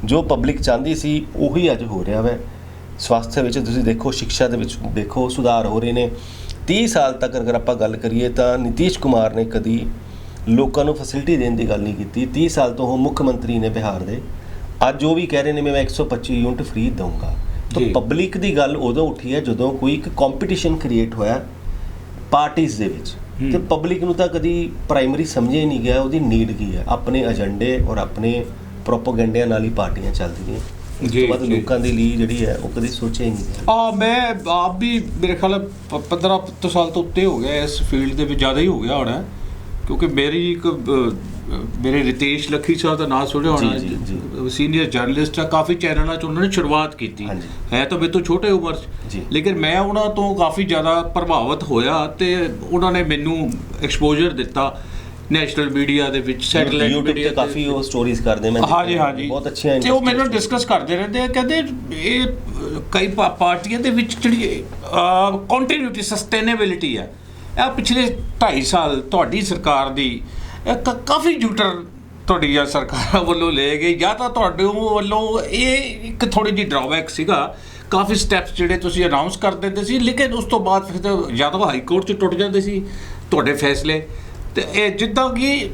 ਜੋ ਪਬਲਿਕ ਚਾਹੁੰਦੀ ਸੀ ਉਹੀ ਅੱਜ ਹੋ ਰਿਹਾ ਵੈ। ਸਵਾਸਥ ਵਿੱਚ ਤੁਸੀਂ ਦੇਖੋ ਸਿੱਖਿਆ ਦੇ ਵਿੱਚ ਦੇਖੋ ਸੁਧਾਰ ਹੋ ਰਹੇ ਨੇ। 30 ਸਾਲ ਤੱਕ ਅਗਰ ਆਪਾਂ ਗੱਲ ਕਰੀਏ ਤਾਂ ਨਿਤੀਸ਼ ਕੁਮਾਰ ਨੇ ਕਦੀ ਲੋਕਾਂ ਨੂੰ ਫੈਸਿਲਿਟੀ ਦੇਣ ਦੀ ਗੱਲ ਨਹੀਂ ਕੀਤੀ। 30 ਸਾਲ ਤੋਂ ਉਹ ਮੁੱਖ ਮੰਤਰੀ ਨੇ ਬਿਹਾਰ ਦੇ। ਅੱਜ ਉਹ ਵੀ ਕਹਿ ਰਹੇ ਨੇ ਮੈਂ 125 ਯੂਨਿਟ ਫ੍ਰੀ ਦਊਂਗਾ। ਤਾਂ। ਪਬਲਿਕ ਦੀ ਗੱਲ ਉਦੋਂ ਉੱਠੀ ਹੈ ਜਦੋਂ ਕੋਈ ਇੱਕ ਕੰਪੀਟੀਸ਼ਨ ਕ੍ਰੀਏਟ ਹੋਇਆ ਪਾਰਟੀਆਂ ਦੇ ਵਿੱਚ। ਤੇ ਪਬਲਿਕ ਨੂੰ ਤਾਂ ਕਦੀ ਪ੍ਰਾਇਮਰੀ ਸਮਝਿਆ ਹੀ ਨਹੀਂ ਗਿਆ ਉਹਦੀ ਨੀਡ ਕੀ ਹੈ? ਆਪਣੇ ਏਜੰਡੇ ਔਰ ਆਪਣੇ ਪ੍ਰੋਪਾਗੈਂਡਿਆਂ ਨਾਲ ਹੀ ਪਾਰਟੀਆਂ ਚੱਲਦੀਆਂ। ਜੀ, ਤੋਂ ਬਾਅਦ। ਲੋਕਾਂ ਦੇ ਲਈ ਜਿਹੜੀ ਹੈ ਉਹ ਕਦੀ ਸੋਚਿਆ ਹੀ ਨਹੀਂ ਆ ਮੈਂ ਆਪ ਵੀ ਮੇਰੇ ਖਿਆਲ 15 ਸਾਲ ਤੋਂ ਉੱਤੇ ਹੋ ਗਿਆ ਇਸ ਫੀਲਡ ਦੇ ਵਿੱਚ ਜ਼ਿਆਦਾ ਹੀ ਹੋ ਗਿਆ ਹੋਣਾ। ਕਿਉਂਕਿ ਮੇਰੀ ਇੱਕ ਮੇਰੇ ਰਿਤੇਸ਼ ਲੱਖੀ ਸਾਹਿਬ ਦਾ ਨਾਮ ਸੁਣਿਆ ਹੋਣਾ। ਜੀ, ਜੀ, ਸੀਨੀਅਰ ਜਰਨਲਿਸਟ ਆ ਕਾਫੀ ਚੈਨਲਾਂ 'ਚ ਉਹਨਾਂ ਨੇ ਸ਼ੁਰੂਆਤ ਕੀਤੀ। ਹੈ ਤਾਂ ਮੇਰੇ ਤੋਂ ਛੋਟੇ ਉਮਰ 'ਚ। ਜੀ। ਲੇਕਿਨ ਮੈਂ ਉਹਨਾਂ ਤੋਂ ਕਾਫੀ ਜ਼ਿਆਦਾ ਪ੍ਰਭਾਵਿਤ ਹੋਇਆ ਤੇ ਉਹਨਾਂ ਨੇ ਮੈਨੂੰ ਐਕਸਪੋਜ਼ਰ ਦਿੱਤਾ। ਨੈਸ਼ਨਲ ਮੀਡੀਆ ਦੇ ਵਿੱਚ ਸੈਟਲਾਈਟ YouTube ਮੀਡੀਆ ਤੇ ਕਾਫੀ ਉਹ ਸਟੋਰੀਜ਼ ਕਰਦੇ ਮੈਂ ਹਾਂਜੀ। ਹਾਂਜੀ। ਬਹੁਤ ਅੱਛੀਆਂ ਤੇ ਉਹ ਮੇਰੇ ਨਾਲ interesting ਡਿਸਕਸ ਕਰਦੇ ਰਹਿੰਦੇ ਆ ਕਹਿੰਦੇ ਇਹ ਕਈ ਪਾਰਟੀਆਂ ਦੇ ਵਿੱਚ ਜਿਹੜੀ ਕੰਟੀਨਿਊਟੀ ਸਸਟੇਨੇਬਿਲਿਟੀ ਆ ਇਹ ਪਿਛਲੇ 2.5 ਸਾਲ ਤੁਹਾਡੀ ਸਰਕਾਰ ਦੀ ਕਾਫੀ ਜੂਟਰ ਤੁਹਾਡੀ ਆ ਸਰਕਾਰ ਵੱਲੋਂ ਲਏ ਗਏ। ਜਾਂ ਤਾਂ ਤੁਹਾਡੇ ਵੱਲੋਂ ਇਹ ਇੱਕ ਥੋੜੀ ਜਿਹੀ ਡਰਾਬੈਕ ਸੀਗਾ। ਕਾਫੀ ਸਟੈਪਸ ਜਿਹੜੇ ਤੁਸੀਂ ਅਨਾਉਂਸ ਕਰ ਦਿੰਦੇ ਸੀ ਲੇਕਿਨ ਉਸ ਤੋਂ ਬਾਅਦ ਫਿਰ ਜਾਂ ਤਾਂ ਹਾਈ ਕੋਰਟ 'ਚ ਟੁੱਟ ਜਾਂਦੇ ਸੀ ਤੁਹਾਡੇ ਫੈਸਲੇ। ਤੇ ਇਹ ਜਿੱਦਾਂ ਕਿ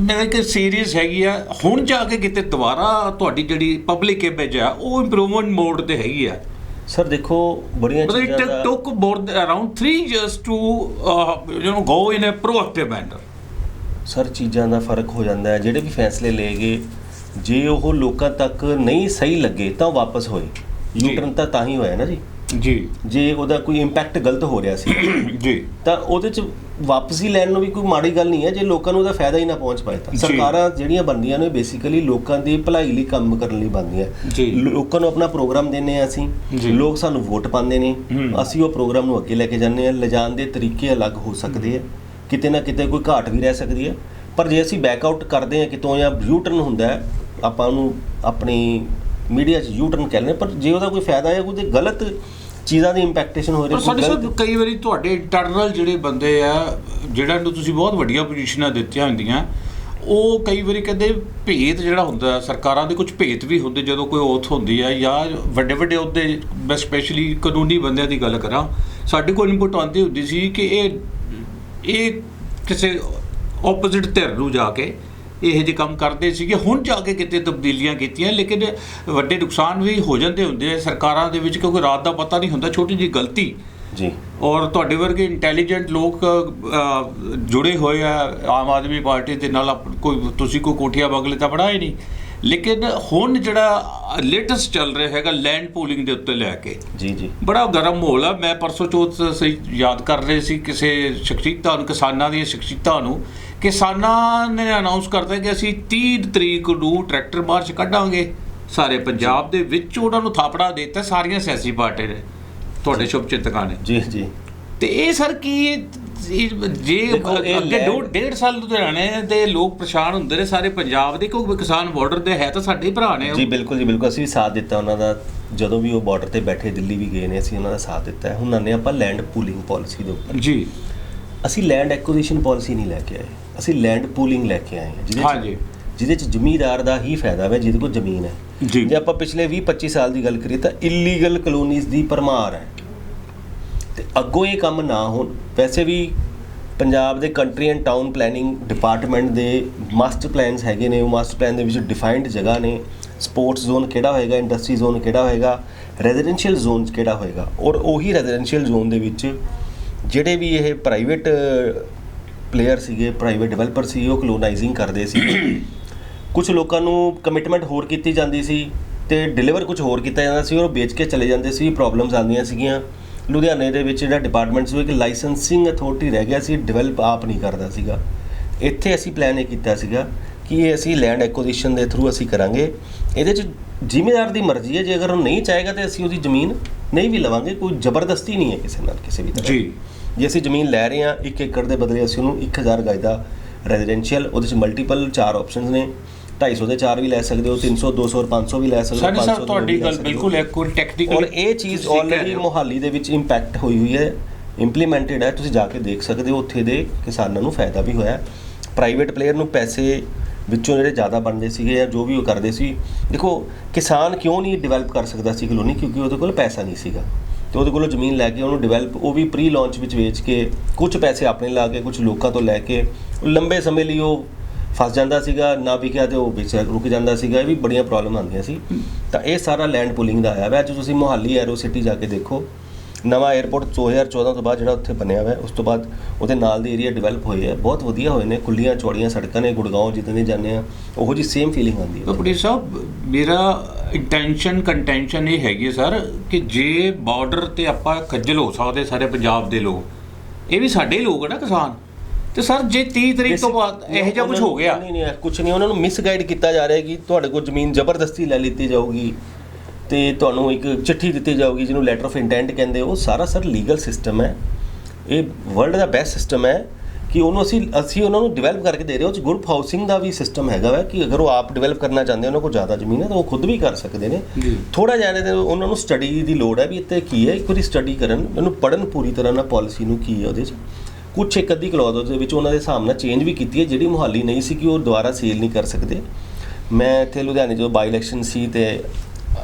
ਮੇਰੇ ਇੱਕ ਸੀਰੀਜ਼ ਹੈਗੀ ਆ ਹੁਣ ਜਾ ਕੇ ਕਿਤੇ ਦੁਬਾਰਾ ਤੁਹਾਡੀ ਜਿਹੜੀ ਪਬਲਿਕ ਇਮੇਜ ਆ ਉਹ ਇੰਪਰੂਵਮੈਂਟ ਮੋਡ ਤੇ ਹੈਗੀ ਆ। ਸਰ ਦੇਖੋ ਬੜੀਆਂ ਚੀਜ਼ਾਂ ਦਾ took more than around 3 years to uh, you know go in a proactive manner sir ਚੀਜ਼ਾਂ ਦਾ ਫ਼ਰਕ ਹੋ ਜਾਂਦਾ ਹੈ। ਜਿਹੜੇ ਵੀ ਫੈਸਲੇ ਲਏ ਗਏ ਜੇ ਉਹ ਲੋਕਾਂ ਤੱਕ ਨਹੀਂ ਸਹੀ ਲੱਗੇ ਤਾਂ ਵਾਪਸ ਹੋਏ। ਯੂਟਰਨ ਤਾਂ ਤਾਂ ਹੀ ਹੋਇਆ ਨਾ ਜੀ। ਜੀ। ਜੇ ਉਹਦਾ ਕੋਈ ਇੰਪੈਕਟ ਗਲਤ ਹੋ ਰਿਹਾ ਸੀ। *coughs* ਜੀ। ਤਾਂ ਉਹਦੇ ਚ ਵਾਪਸੀ ਲੈਣ ਨੂੰ ਵੀ ਕੋਈ ਮਾੜੀ ਗੱਲ ਨਹੀਂ ਹੈ ਜੇ ਲੋਕਾਂ ਨੂੰ ਉਹਦਾ ਫਾਇਦਾ ਹੀ ਨਾ ਪਹੁੰਚ ਪਾਏ ਤਾਂ। ਸਰਕਾਰਾਂ ਜਿਹੜੀਆਂ ਬਣਦੀਆਂ ਨੇ ਬੇਸਿਕਲੀ ਲੋਕਾਂ ਦੀ ਭਲਾਈ ਲਈ ਕੰਮ ਕਰਨ ਲਈ ਬਣਦੀਆਂ। ਜੀ। ਲੋਕਾਂ ਨੂੰ ਆਪਣਾ ਪ੍ਰੋਗਰਾਮ ਦਿੰਨੇ ਆ ਅਸੀਂ। ਲੋਕ ਸਾਨੂੰ ਵੋਟ ਪਾਉਂਦੇ ਨੇ। ਅਸੀਂ ਉਹ ਪ੍ਰੋਗਰਾਮ ਨੂੰ ਅੱਗੇ ਲੈ ਕੇ ਜਾਂਦੇ ਆ ਲਿਜਾਣ ਦੇ ਤਰੀਕੇ ਅਲੱਗ ਹੋ ਸਕਦੇ ਆ। ਕਿਤੇ ਨਾ ਕਿਤੇ ਕੋਈ ਘਾਟ ਵੀ ਰਹਿ ਸਕਦੀ ਹੈ। ਪਰ ਜੇ ਅਸੀਂ ਬੈਕ ਆਊਟ ਕਰਦੇ ਆ ਕਿਤੋਂ ਜਾਂ ਯੂ ਟਰਨ ਹੁੰਦਾ ਹੈ ਆਪਾਂ ਉਹਨੂੰ ਆਪਣੀ ਮੀਡੀਆ 'ਚ ਯੂ ਟਰਨ ਕਹਿੰਦੇ ਪਰ ਜੇ ਉਹਦਾ ਕੋਈ ਫਾਇਦਾ ਹੈ ਕੋਈ ਗਲਤ ਚੀਜ਼ਾਂ ਦੀ ਇੰਪੈਕਟੇਸ਼ਨ ਹੋ ਰਹੀ ਪਰ ਸਾਡੇ ਗਲਤ- ਕਈ ਵਾਰੀ ਤੁਹਾਡੇ ਇੰਟਰਨਲ ਜਿਹੜੇ ਬੰਦੇ ਆ ਜਿਹੜਾ ਨੂੰ ਤੁਸੀਂ ਬਹੁਤ ਵੱਡੀਆਂ ਪੋਜੀਸ਼ਨਾਂ ਦਿੱਤੀਆਂ ਹੁੰਦੀਆਂ ਉਹ ਕਈ ਵਾਰੀ ਕਹਿੰਦੇ ਭੇਤ ਜਿਹੜਾ ਹੁੰਦਾ ਸਰਕਾਰਾਂ ਦੇ ਕੁਝ ਭੇਤ ਵੀ ਹੁੰਦੇ ਜਦੋਂ ਕੋਈ ਓਥ ਹੁੰਦੀ ਆ ਜਾਂ ਵੱਡੇ ਵੱਡੇ ਉਹਦੇ ਮੈਂ ਸਪੈਸ਼ਲੀ ਕਾਨੂੰਨੀ ਬੰਦਿਆਂ ਦੀ ਗੱਲ ਕਰਾਂ ਸਾਡੇ ਕੋਲ ਇਨਪੁਟ ਆਉਂਦੀ ਹੁੰਦੀ ਸੀ ਕਿ ਇਹ ਇਹ ਕਿਸੇ ਆਪੋਜ਼ਿਟ ਧਿਰ ਨੂੰ ਜਾ ਕੇ ਇਹ ਜਿਹੇ ਕੰਮ ਕਰਦੇ ਸੀਗੇ। ਹੁਣ ਜਾ ਕੇ ਕਿਤੇ ਤਬਦੀਲੀਆਂ ਕੀਤੀਆਂ ਲੇਕਿਨ ਵੱਡੇ ਨੁਕਸਾਨ ਵੀ ਹੋ ਜਾਂਦੇ ਹੁੰਦੇ ਆ। ਸਰਕਾਰਾਂ ਦੇ ਵਿੱਚ ਕਿਉਂਕਿ ਰਾਤ ਦਾ ਪਤਾ ਨਹੀਂ ਹੁੰਦਾ ਛੋਟੀ ਜਿਹੀ ਗਲਤੀ। ਜੀ। ਔਰ ਤੁਹਾਡੇ ਵਰਗੇ ਇੰਟੈਲੀਜੈਂਟ ਲੋਕ ਜੁੜੇ ਹੋਏ ਆ ਆਮ ਆਦਮੀ ਪਾਰਟੀ ਦੇ ਨਾਲ ਕੋਈ ਤੁਸੀਂ ਕੋਈ ਕੋਠੀਆ ਬਗਲੇ ਤਾਂ ਬਣਾ ਹੀ ਨਹੀਂ। ਲੇਕਿਨ ਹੁਣ ਜਿਹੜਾ ਲੇਟੈਸਟ ਚੱਲ ਰਿਹਾ ਹੈਗਾ ਲੈਂਡ ਪੂਲਿੰਗ ਦੇ ਉੱਤੇ ਲੈ ਕੇ। ਜੀ ਜੀ। ਬੜਾ ਗਰਮ ਮਾਹੌਲ ਆ। ਮੈਂ ਪਰਸੋਂ ਚੌਥ ਸਹੀ ਯਾਦ ਕਰ ਰਹੇ ਸੀ ਕਿਸੇ ਸ਼ਖਸੀਅਤਾਂ ਨੂੰ ਕਿਸਾਨਾਂ ਦੀਆਂ ਸ਼ਖਸੀਅਤਾਂ ਨੂੰ। ਕਿਸਾਨਾਂ ਨੇ ਅਨਾਉਂਸ ਕਰਤਾ ਕਿ ਅਸੀਂ 30 ਤਰੀਕ ਨੂੰ ਟਰੈਕਟਰ ਮਾਰਚ ਕੱਢਾਂਗੇ। ਸਾਰੇ ਪੰਜਾਬ ਦੇ ਵਿੱਚ ਉਹਨਾਂ ਨੂੰ ਥਾਪੜਾ ਦਿੱਤਾ ਸਾਰੀਆਂ ਸਿਆਸੀ ਪਾਰਟੀ ਨੇ। ਤੁਹਾਡੇ ਸ਼ੁਭ ਚਿੰਤਕਾਂ ਨੇ। ਜੀ ਜੀ। ਤੇ ਇਹ ਸਰ ਕੀ ਜੇ ਅੱਗੇ ਡੇਢ ਸਾਲ ਲੁਧਿਆਣੇ ਦੇ ਲੋਕ ਪਰੇਸ਼ਾਨ ਹੁੰਦੇ ਨੇ ਸਾਰੇ ਪੰਜਾਬ ਦੇ ਕਿਉਂਕਿ ਕਿਸਾਨ ਬਾਰਡਰ ਦੇ ਹੈ ਤਾਂ ਸਾਡੇ ਭਰਾ ਨੇ। ਜੀ ਬਿਲਕੁਲ ਜੀ ਬਿਲਕੁਲ। ਅਸੀਂ ਵੀ ਸਾਥ ਦਿੱਤਾ ਉਹਨਾਂ ਦਾ। ਜਦੋਂ ਵੀ ਉਹ ਬਾਰਡਰ ਤੇ ਬੈਠੇ ਦਿੱਲੀ ਵੀ ਗਏ ਨੇ ਅਸੀਂ ਉਹਨਾਂ ਦਾ ਸਾਥ ਦਿੱਤਾ ਹੈ। ਹੁਣ ਆਨੇ ਆਪਾਂ ਲੈਂਡ ਪੂਲਿੰਗ ਪਾਲਿਸੀ ਦੇ ਉੱਪਰ। ਜੀ। ਅਸੀਂ ਲੈਂਡ ਐਕੁਜੀਸ਼ਨ ਪਾਲਿਸੀ ਨਹੀਂ ਲੈ ਕੇ ਆਏ। ਅਸੀਂ ਲੈਂਡ ਪੂਲਿੰਗ ਲੈ ਕੇ ਆਏ ਹਾਂ। ਜਿਹਦੇ ਹਾਂਜੀ। ਚ ਜਿਹਦੇ ਚ ਜ਼ਮੀਂਦਾਰ ਦਾ ਹੀ ਫਾਇਦਾ ਹੈ ਜਿਹਦੇ ਕੋਲ ਜ਼ਮੀਨ ਹੈ। ਜੀ। ਜੇ ਆਪਾਂ ਪਿਛਲੇ 20 25 ਸਾਲ ਦੀ ਗੱਲ ਕਰੀਏ ਤਾਂ ਇਲੀਗਲ ਕਲੋਨੀਜ਼ ਦੀ ਪਰਮਾਰ ਹੈ। ਤੇ ਅੱਗੋਂ ਇਹ ਕੰਮ ਨਾ ਹੋਣ। ਵੈਸੇ ਵੀ ਪੰਜਾਬ ਦੇ country and town planning department ਦੇ ਮਾਸਟਰ ਪਲਾਨਸ ਹੈਗੇ ਨੇ। ਉਹ ਮਾਸਟਰ ਪਲਾਨ ਦੇ ਵਿੱਚ ਡਿਫਾਈਨਡ ਜਗ੍ਹਾ ਨੇ। ਸਪੋਰਟਸ ਜ਼ੋਨ ਕਿਹੜਾ ਹੋਏਗਾ ਇੰਡਸਟਰੀ ਜ਼ੋਨ ਕਿਹੜਾ ਹੋਏਗਾ ਰੈਜ਼ੀਡੈਂਸ਼ੀਅਲ ਜ਼ੋਨ ਕਿਹੜਾ ਹੋਏਗਾ। ਔਰ ਉਹੀ ਰੈਜ਼ੀਡੈਂਸ਼ੀਅਲ ਜ਼ੋਨ ਦੇ ਵਿੱਚ ਜਿਹੜੇ ਵੀ ਇਹ ਪ੍ਰਾਈਵੇਟ ਪਲੇਅਰ ਸੀਗੇ ਪ੍ਰਾਈਵੇਟ ਡਿਵੈਲਪਰ ਸੀ ਉਹ ਕਲੋਨਾਈਜ਼ਿੰਗ ਕਰਦੇ ਸੀ। *coughs* ਕੁਝ ਲੋਕਾਂ ਨੂੰ ਕਮਿਟਮੈਂਟ ਹੋਰ ਕੀਤੀ ਜਾਂਦੀ ਸੀ ਤੇ ਡਿਲੀਵਰ ਕੁਝ ਹੋਰ ਕੀਤਾ ਜਾਂਦਾ ਸੀ ਔਰ ਉਹ ਵੇਚ ਕੇ ਚਲੇ ਜਾਂਦੇ ਸੀ ਪ੍ਰੋਬਲਮਸ ਆਉਂਦੀਆਂ ਸੀਗੀਆਂ। ਲੁਧਿਆਣੇ ਦੇ ਵਿੱਚ ਜਿਹੜਾ ਡਿਪਾਰਟਮੈਂਟ ਸੀ ਉਹ ਇੱਕ ਲਾਇਸੈਂਸਿੰਗ ਅਥਾਰਟੀ ਰਹਿ ਗਿਆ ਸੀ ਡਿਵੈਲਪ ਆਪ ਨਹੀਂ ਕਰਦਾ ਸੀਗਾ। ਇੱਥੇ ਅਸੀਂ ਪਲਾਨ ਇਹ ਕੀਤਾ ਸੀਗਾ ਕਿ ਇਹ ਅਸੀਂ ਲੈਂਡ ਐਕੁਜੀਸ਼ਨ ਦੇ ਥਰੂ ਅਸੀਂ ਕਰਾਂਗੇ। ਇਹਦੇ ਚ ਜ਼ਿਮੀਦਾਰ ਦੀ ਮਰਜ਼ੀ ਹੈ ਜੇ ਅਗਰ ਉਹ ਨਹੀਂ ਚਾਹੇਗਾ ਤੇ ਅਸੀਂ ਉਹਦੀ ਜ਼ਮੀਨ ਨਹੀਂ ਵੀ ਲਵਾਂਗੇ ਕੋਈ ਜ਼ਬਰਦਸਤੀ ਨਹੀਂ ਹੈ ਕਿਸੇ ਨਾਲ ਕਿਸੇ ਵੀ ਤਰ੍ਹਾਂ। ਜੀ। ਜੇ ਅਸੀਂ ਜ਼ਮੀਨ ਲੈ ਰਹੇ ਹਾਂ 1 ਏਕੜ ਦੇ ਬਦਲੇ ਅਸੀਂ ਉਹਨੂੰ 1000 ਗਜ ਦਾ ਰੈਜ਼ੀਡੈਂਸ਼ੀਅਲ ਉਹਦੇ ਚ ਮਲਟੀਪਲ ਚਾਰ ਆਪਸ਼ਨਸ ਨੇ। 250 ਦੇ ਚਾਰ ਵੀ ਲੈ ਸਕਦੇ ਹੋ 300 200 ਔਰ 500 ਵੀ ਲੈ ਸਕਦੇ ਹੋ ਸਾਨੀ 500 ਸਾਹਿਬ ਦੇ ਤੁਹਾਡੀ ਗੱਲ ਸਕਦੇ ਹੋ। ਬਿਲਕੁਲ ਇੱਕ ਟੈਕਨੀਕਲ ਔਰ ਇਹ ਚੀਜ਼ ਆਲਰੇਡੀ ਮੋਹਾਲੀ ਦੇ ਵਿੱਚ ਇੰਪੈਕਟ ਹੋਈ ਹੋਈ ਹੈ। ਇੰਪਲੀਮੈਂਟਡ ਹੈ ਤੁਸੀਂ ਜਾ ਕੇ ਦੇਖ ਸਕਦੇ ਹੋ ਉੱਥੇ ਦੇ ਕਿਸਾਨਾਂ ਨੂੰ ਫਾਇਦਾ ਵੀ ਹੋਇਆ। ਪ੍ਰਾਈਵੇਟ ਪਲੇਅਰ ਨੂੰ ਪੈਸੇ ਵਿੱਚੋਂ ਜਿਹੜੇ ਜ਼ਿਆਦਾ ਬਣਦੇ ਸੀਗੇ ਜਾਂ ਜੋ ਵੀ ਉਹ ਕਰਦੇ ਸੀ, ਦੇਖੋ ਕਿਸਾਨ ਕਿਉਂ ਨਹੀਂ ਡਿਵੈਲਪ ਕਰ ਸਕਦਾ ਸੀ ਕਲੋਨੀ? ਕਿਉਂਕਿ ਉਹਦੇ ਕੋਲ ਪੈਸਾ ਨਹੀਂ ਸੀਗਾ। ਤੇ ਉਹਦੇ ਕੋਲੋਂ ਜ਼ਮੀਨ ਲੈ ਕੇ ਉਹਨੂੰ ਡਿਵੈਲਪ ਉਹ ਵੀ ਪ੍ਰੀ ਲਾਂਚ ਵਿੱਚ ਵੇਚ ਕੇ ਕੁਝ ਪੈਸੇ ਆਪਣੇ ਲਾ ਕੇ, ਕੁਝ ਲੋਕਾਂ ਤੋਂ ਲੈ ਕੇ ਲੰਬੇ ਸਮੇਂ ਲਈ ਉਹ ਫਸ ਜਾਂਦਾ ਸੀਗਾ, ਨਾ ਵਿਕਿਆ ਤੇ ਉਹ ਵਿੱਚ ਰੁਕ ਜਾਂਦਾ ਸੀਗਾ, ਇਹ ਵੀ ਬੜੀਆਂ ਪ੍ਰੋਬਲਮ ਆਉਂਦੀਆਂ ਸੀ। ਤਾਂ ਇਹ ਸਾਰਾ ਲੈਂਡ ਪੁਲਿੰਗ ਦਾ ਆਇਆ ਵਾ ਅੱਜ ਤੁਸੀਂ ਮੋਹਾਲੀ ਐਰੋ ਸਿਟੀ ਜਾ ਕੇ ਦੇਖੋ ਨਵਾਂ 에ਅਰਪੋਰਟ 2014 ਤੋਂ ਬਾਅਦ ਜਿਹੜਾ ਉੱਥੇ ਬਣਿਆ ਹੋਇਆ ਉਸ ਤੋਂ ਬਾਅਦ ਉਹਦੇ ਨਾਲ ਦੇ ਏਰੀਆ ਡਿਵੈਲਪ ਹੋਏ ਆ ਬਹੁਤ ਵਧੀਆ ਹੋਏ ਨੇ ਖੁੱਲੀਆਂ ਚੌੜੀਆਂ ਸੜਕਾਂ ਨੇ ਗੁੜਗਾਉਂ ਜਿੱਦਾਂ ਦੇ ਜਾਂਦੇ ਆ ਉਹੋ ਜੀ ਸੇਮ ਫੀਲਿੰਗ ਆਉਂਦੀ ਹੈ। ਕਪੜੀ ਸਾਹਿਬ ਮੇਰਾ ਇੰਟੈਂਸ਼ਨ ਕੰਟੈਂਸ਼ਨ ਇਹ ਹੈਗੀ ਸਰ ਕਿ ਜੇ ਬਾਰਡਰ ਤੇ ਆਪਾਂ ਖੱਜਲ ਹੋ ਸਕਦੇ ਸਾਰੇ ਪੰਜਾਬ ਦੇ ਲੋਕ ਇਹ ਵੀ ਸਾਡੇ ਲੋਕ ਆ ਨਾ ਕਿਸਾਨ। ਤੇ ਸਰ ਜੇ 30 ਤਰੀਕ ਤੋਂ ਬਾਅਦ ਇਹੋ ਜਿਹਾ ਕੁਝ ਹੋ ਗਿਆ। ਨਹੀਂ ਨਹੀਂ ਕੁਝ ਨਹੀਂ ਉਹਨਾਂ ਨੂੰ ਮਿਸਗਾਈਡ ਕੀਤਾ ਜਾ ਰਿਹਾ ਕਿ ਤੁਹਾਡੇ ਕੋਲ ਜ਼ਮੀਨ ਜ਼ਬਰਦਸਤੀ ਲੈ ਲਿੱਤੀ ਜਾਊਗੀ। ਤੇ ਤੁਹਾਨੂੰ ਇੱਕ ਚਿੱਠੀ ਦਿੱਤੀ ਜਾਊਗੀ ਜਿਹਨੂੰ ਲੈਟਰ ਆਫ ਇੰਟੈਂਟ ਕਹਿੰਦੇ ਉਹ ਸਾਰਾ ਸਰ ਲੀਗਲ ਸਿਸਟਮ ਹੈ। ਇਹ ਵਰਲਡ ਦਾ ਬੈਸਟ ਸਿਸਟਮ ਹੈ ਕਿ ਉਹਨੂੰ ਅਸੀਂ ਅਸੀਂ ਉਹਨਾਂ ਨੂੰ ਡਿਵੈਲਪ ਕਰਕੇ ਦੇ ਰਹੇ ਹਾਂ। ਉਹ 'ਚ ਗਰੁੱਪ ਹਾਊਸਿੰਗ ਦਾ ਵੀ ਸਿਸਟਮ ਹੈਗਾ ਵਾ ਕਿ ਅਗਰ ਉਹ ਆਪ ਡਿਵੈਲਪ ਕਰਨਾ ਚਾਹੁੰਦੇ ਉਹਨਾਂ ਕੋਲ ਜ਼ਿਆਦਾ ਜ਼ਮੀਨ ਹੈ ਤਾਂ ਉਹ ਖੁਦ ਵੀ ਕਰ ਸਕਦੇ ਨੇ। ਥੋੜਾ ਜਿਹਾ ਇਹਦੇ ਤੇ ਉਹਨਾਂ ਨੂੰ ਸਟੱਡੀ ਦੀ ਲੋੜ ਹੈ ਵੀ ਇੱਥੇ ਕੀ ਹੈ। ਇੱਕ ਵਾਰੀ ਸਟੱਡੀ ਕਰਨ ਉਹਨੂੰ ਪੜਨ ਪੂਰੀ ਤਰ੍ਹਾਂ ਨਾਲ ਪਾਲਿਸੀ ਨੂੰ ਕੀ ਹੈ ਉਹਦੇ 'ਚ। ਕੁਛ ਇੱਕ ਅੱਧੀ ਕਲੌਜ਼ ਉਹਦੇ ਵਿੱਚ ਉਹਨਾਂ ਦੇ ਹਿਸਾਬ ਨਾਲ ਚੇਂਜ ਵੀ ਕੀਤੀ ਹੈ ਜਿਹੜੀ ਮੁਹਾਲੀ ਨਹੀਂ ਸੀ ਕਿ ਉਹ ਦੁਬਾਰਾ ਸੇਲ ਨਹੀਂ ਕਰ ਸਕਦੇ। ਮੈਂ ਇੱਥੇ ਲੁਧਿਆਣੇ ਜਦੋਂ ਬਾਈ ਇਲੈਕਸ਼ਨ ਸੀ ਤੇ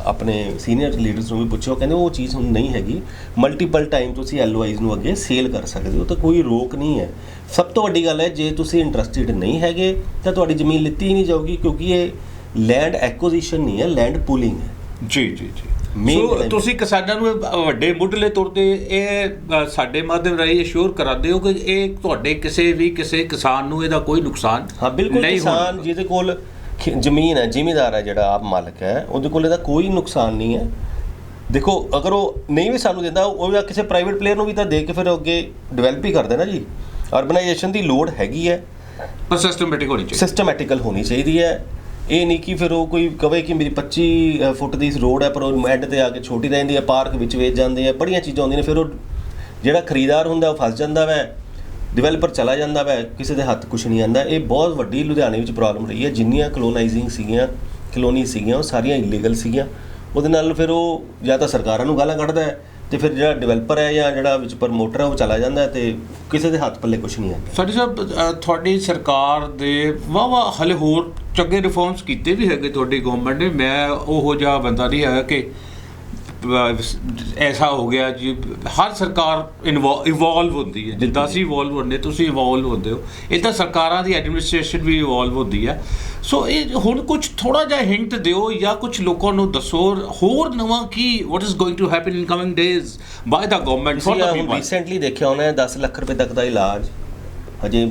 ਆਪਣੇ ਸੀਨੀਅਰ ਲੀਡਰਸ ਨੂੰ ਵੀ ਉਹ ਕਹਿੰਦੇ ਉਹ ਚੀਜ਼ ਹੁਣ ਨਹੀਂ ਹੈਗੀ। ਮਲਟੀਪਲ ਟਾਈਮ ਤੁਸੀਂ ਐਲਓਆਈਜ਼ ਨੂੰ ਅੱਗੇ ਸੇਲ ਕਰ ਸਕਦੇ ਹੋ ਤਾਂ ਕੋਈ ਰੋਕ ਨਹੀਂ ਹੈ। ਸਭ ਤੋਂ ਵੱਡੀ ਗੱਲ ਹੈ ਜੇ ਤੁਸੀਂ ਇੰਟਰਸਟਿਡ ਨਹੀਂ ਹੈਗੇ ਤਾਂ ਤੁਹਾਡੀ ਜ਼ਮੀਨ ਲਿੱਤੀ ਹੀ ਨਹੀਂ ਜਾਊਗੀ ਕਿਉਂਕਿ ਇਹ ਲੈਂਡ ਐਕੁਜੀਸ਼ਨ ਨਹੀਂ ਹੈ ਲੈਂਡ ਪੂਲਿੰਗ ਹੈ। ਜੀ ਜੀ ਜੀ। ਸੋ ਤੁਸੀਂ ਕਿਸਾਨਾਂ ਨੂੰ ਵੱਡੇ ਮੁੱਢਲੇ ਤੌਰ ਤੇ ਇਹ ਸਾਡੇ ਮਾਧਿਅਮ ਰਾਹੀਂ ਅਸ਼ੋਰ ਕਰਾਦੇ ਹੋ ਕਿ ਇਹ ਤੁਹਾਡੇ ਕਿਸੇ ਵੀ ਕਿਸੇ ਕਿਸਾਨ ਨੂੰ ਇਹਦਾ ਕੋਈ ਨੁਕਸਾਨ ਹਾਂ ਬਿਲਕੁਲ। ਕਿਸਾਨ ਜਿਹਦੇ ਕੋਲ ਜ਼ਮੀਨ ਹੈ ਜ਼ਿਮੀਦਾਰ ਹੈ ਜਿਹੜਾ ਆਪ ਮਾਲਕ ਹੈ ਉਹਦੇ ਕੋਲ ਇਹਦਾ ਕੋਈ ਨੁਕਸਾਨ ਨਹੀਂ ਹੈ। ਦੇਖੋ ਅਗਰ ਉਹ ਨਹੀਂ ਵੀ ਸਾਨੂੰ ਦਿੰਦਾ ਉਹ ਜਾਂ ਕਿਸੇ ਪ੍ਰਾਈਵੇਟ ਪਲੇਅਰ ਨੂੰ ਵੀ ਤਾਂ ਦੇ ਕੇ ਫਿਰ ਅੱਗੇ ਡਿਵੈਲਪ ਹੀ ਕਰ ਦੇਣਾ ਜੀ। ਅਰਬਨਾਈਜੇਸ਼ਨ ਦੀ ਲੋੜ ਹੈਗੀ ਹੈ। ਪਰ ਸਿਸਟਮੈਟਿਕ ਹੋਣੀ ਚਾਹੀਦੀ ਸਿਸਟਮੈਟਿਕਲ ਹੋਣੀ ਚਾਹੀਦੀ ਹੈ। ਇਹ ਨਹੀਂ ਕਿ ਫਿਰ ਉਹ ਕੋਈ ਕਵੇ ਕਿ ਮੇਰੀ 25 ਫੁੱਟ ਦੀ ਰੋਡ ਹੈ ਪਰ ਉਹ ਐਂਡ ਤੇ ਆ ਕੇ ਛੋਟੀ ਰਹਿੰਦੀ ਹੈ ਪਾਰਕ ਵਿੱਚ ਵੇਚ ਜਾਂਦੇ ਆ ਬੜੀਆਂ ਚੀਜ਼ਾਂ ਹੁੰਦੀਆਂ ਨੇ ਫਿਰ ਉਹ ਜਿਹੜਾ ਖਰੀਦਾਰ ਹੁੰਦਾ ਉਹ ਫਸ ਜਾਂਦਾ ਵੈ। ਡਿਵੈਲਪਰ ਚਲਾ ਜਾਂਦਾ ਵੈ, ਕਿਸੇ ਦੇ ਹੱਥ ਕੁਝ ਨਹੀਂ ਆਂਦਾ। ਇਹ ਬਹੁਤ ਵੱਡੀ ਲੁਧਿਆਣੇ ਵਿੱਚ ਪ੍ਰੋਬਲਮ ਰਹੀ ਹੈ। ਜਿੰਨੀਆਂ ਕਲੋਨਾਈਜ਼ਿੰਗ ਸੀਗੀਆਂ ਕਲੋਨੀ ਸੀਗੀਆਂ, ਉਹ ਸਾਰੀਆਂ ਇਲੀਗਲ ਸੀਗੀਆਂ। ਉਹਦੇ ਨਾਲ ਫਿਰ ਉਹ ਜਾਂ ਤਾਂ ਸਰਕਾਰਾਂ ਨੂੰ ਗਾਲਾਂ ਕੱਢਦਾ ਹੈ ਤੇ ਫਿਰ ਜਿਹੜਾ ਡਿਵੈਲਪਰ ਹੈ ਜਾਂ ਜਿਹੜਾ ਵਿੱਚ ਪ੍ਰਮੋਟਰ ਹੈ, ਉਹ ਚਲਾ ਜਾਂਦਾ ਹੈ ਤੇ ਕਿਸੇ ਦੇ ਹੱਥ ਪੱਲੇ ਕੁਝ ਨਹੀਂ ਆਉਂਦਾ ਸਾਡੀ ਸਾਹਿਬ ਤੁਹਾਡੀ ਸਰਕਾਰ ਦੇ ਵਾਵਾ ਹਲੇ ਹੋਰ ਚੰਗੇ ਰਿਫਾਰਮਸ ਕੀਤੇ ਵੀ ਹੈਗੇ ਤੁਹਾਡੀ ਗਵਰਨਮੈਂਟ ਨੇ। ਮੈਂ ਉਹੋ ਜਿਹਾ ਬੰਦਾ ਨਹੀਂ ਹੈਗਾ ਕਿ ਐਸਾ ਹੋ ਗਿਆ ਜੀ ਹਰ ਸਰਕਾਰ ਇਵੋਲਵ ਹੁੰਦੀ ਹੈ। ਜਿੱਦਾਂ ਅਸੀਂ ਇਵੋਲਵ ਹੁੰਦੇ ਤੁਸੀਂ ਇਵੋਲਵ ਹੁੰਦੇ ਹੋ। ਇਦਾਂ ਸਰਕਾਰਾਂ ਦੀ ਐਡਮਿਨਿਸਟ੍ਰੇਸ਼ਨ ਵੀ ਇਵੋਲਵ ਹੁੰਦੀ ਹੈ। ਸੋ ਇਹ ਹੁਣ ਕੁਝ ਥੋੜਾ ਜਿਹਾ ਹਿੰਟ ਦਿਓ ਜਾਂ ਕੁਝ ਲੋਕਾਂ ਨੂੰ ਦੱਸੋ ਹੋਰ ਨਵਾਂ ਕੀ what is going to happen in coming days by the government for ਹੁਣ ਪੀਪਲ ਰੀਸੈਂਟਲੀ ਦੇਖਿਆ ਹੈ 10 ਲੱਖ ਰੁਪਏ ਤੱਕ ਦਾ ਇਲਾਜ। ਹਜੇ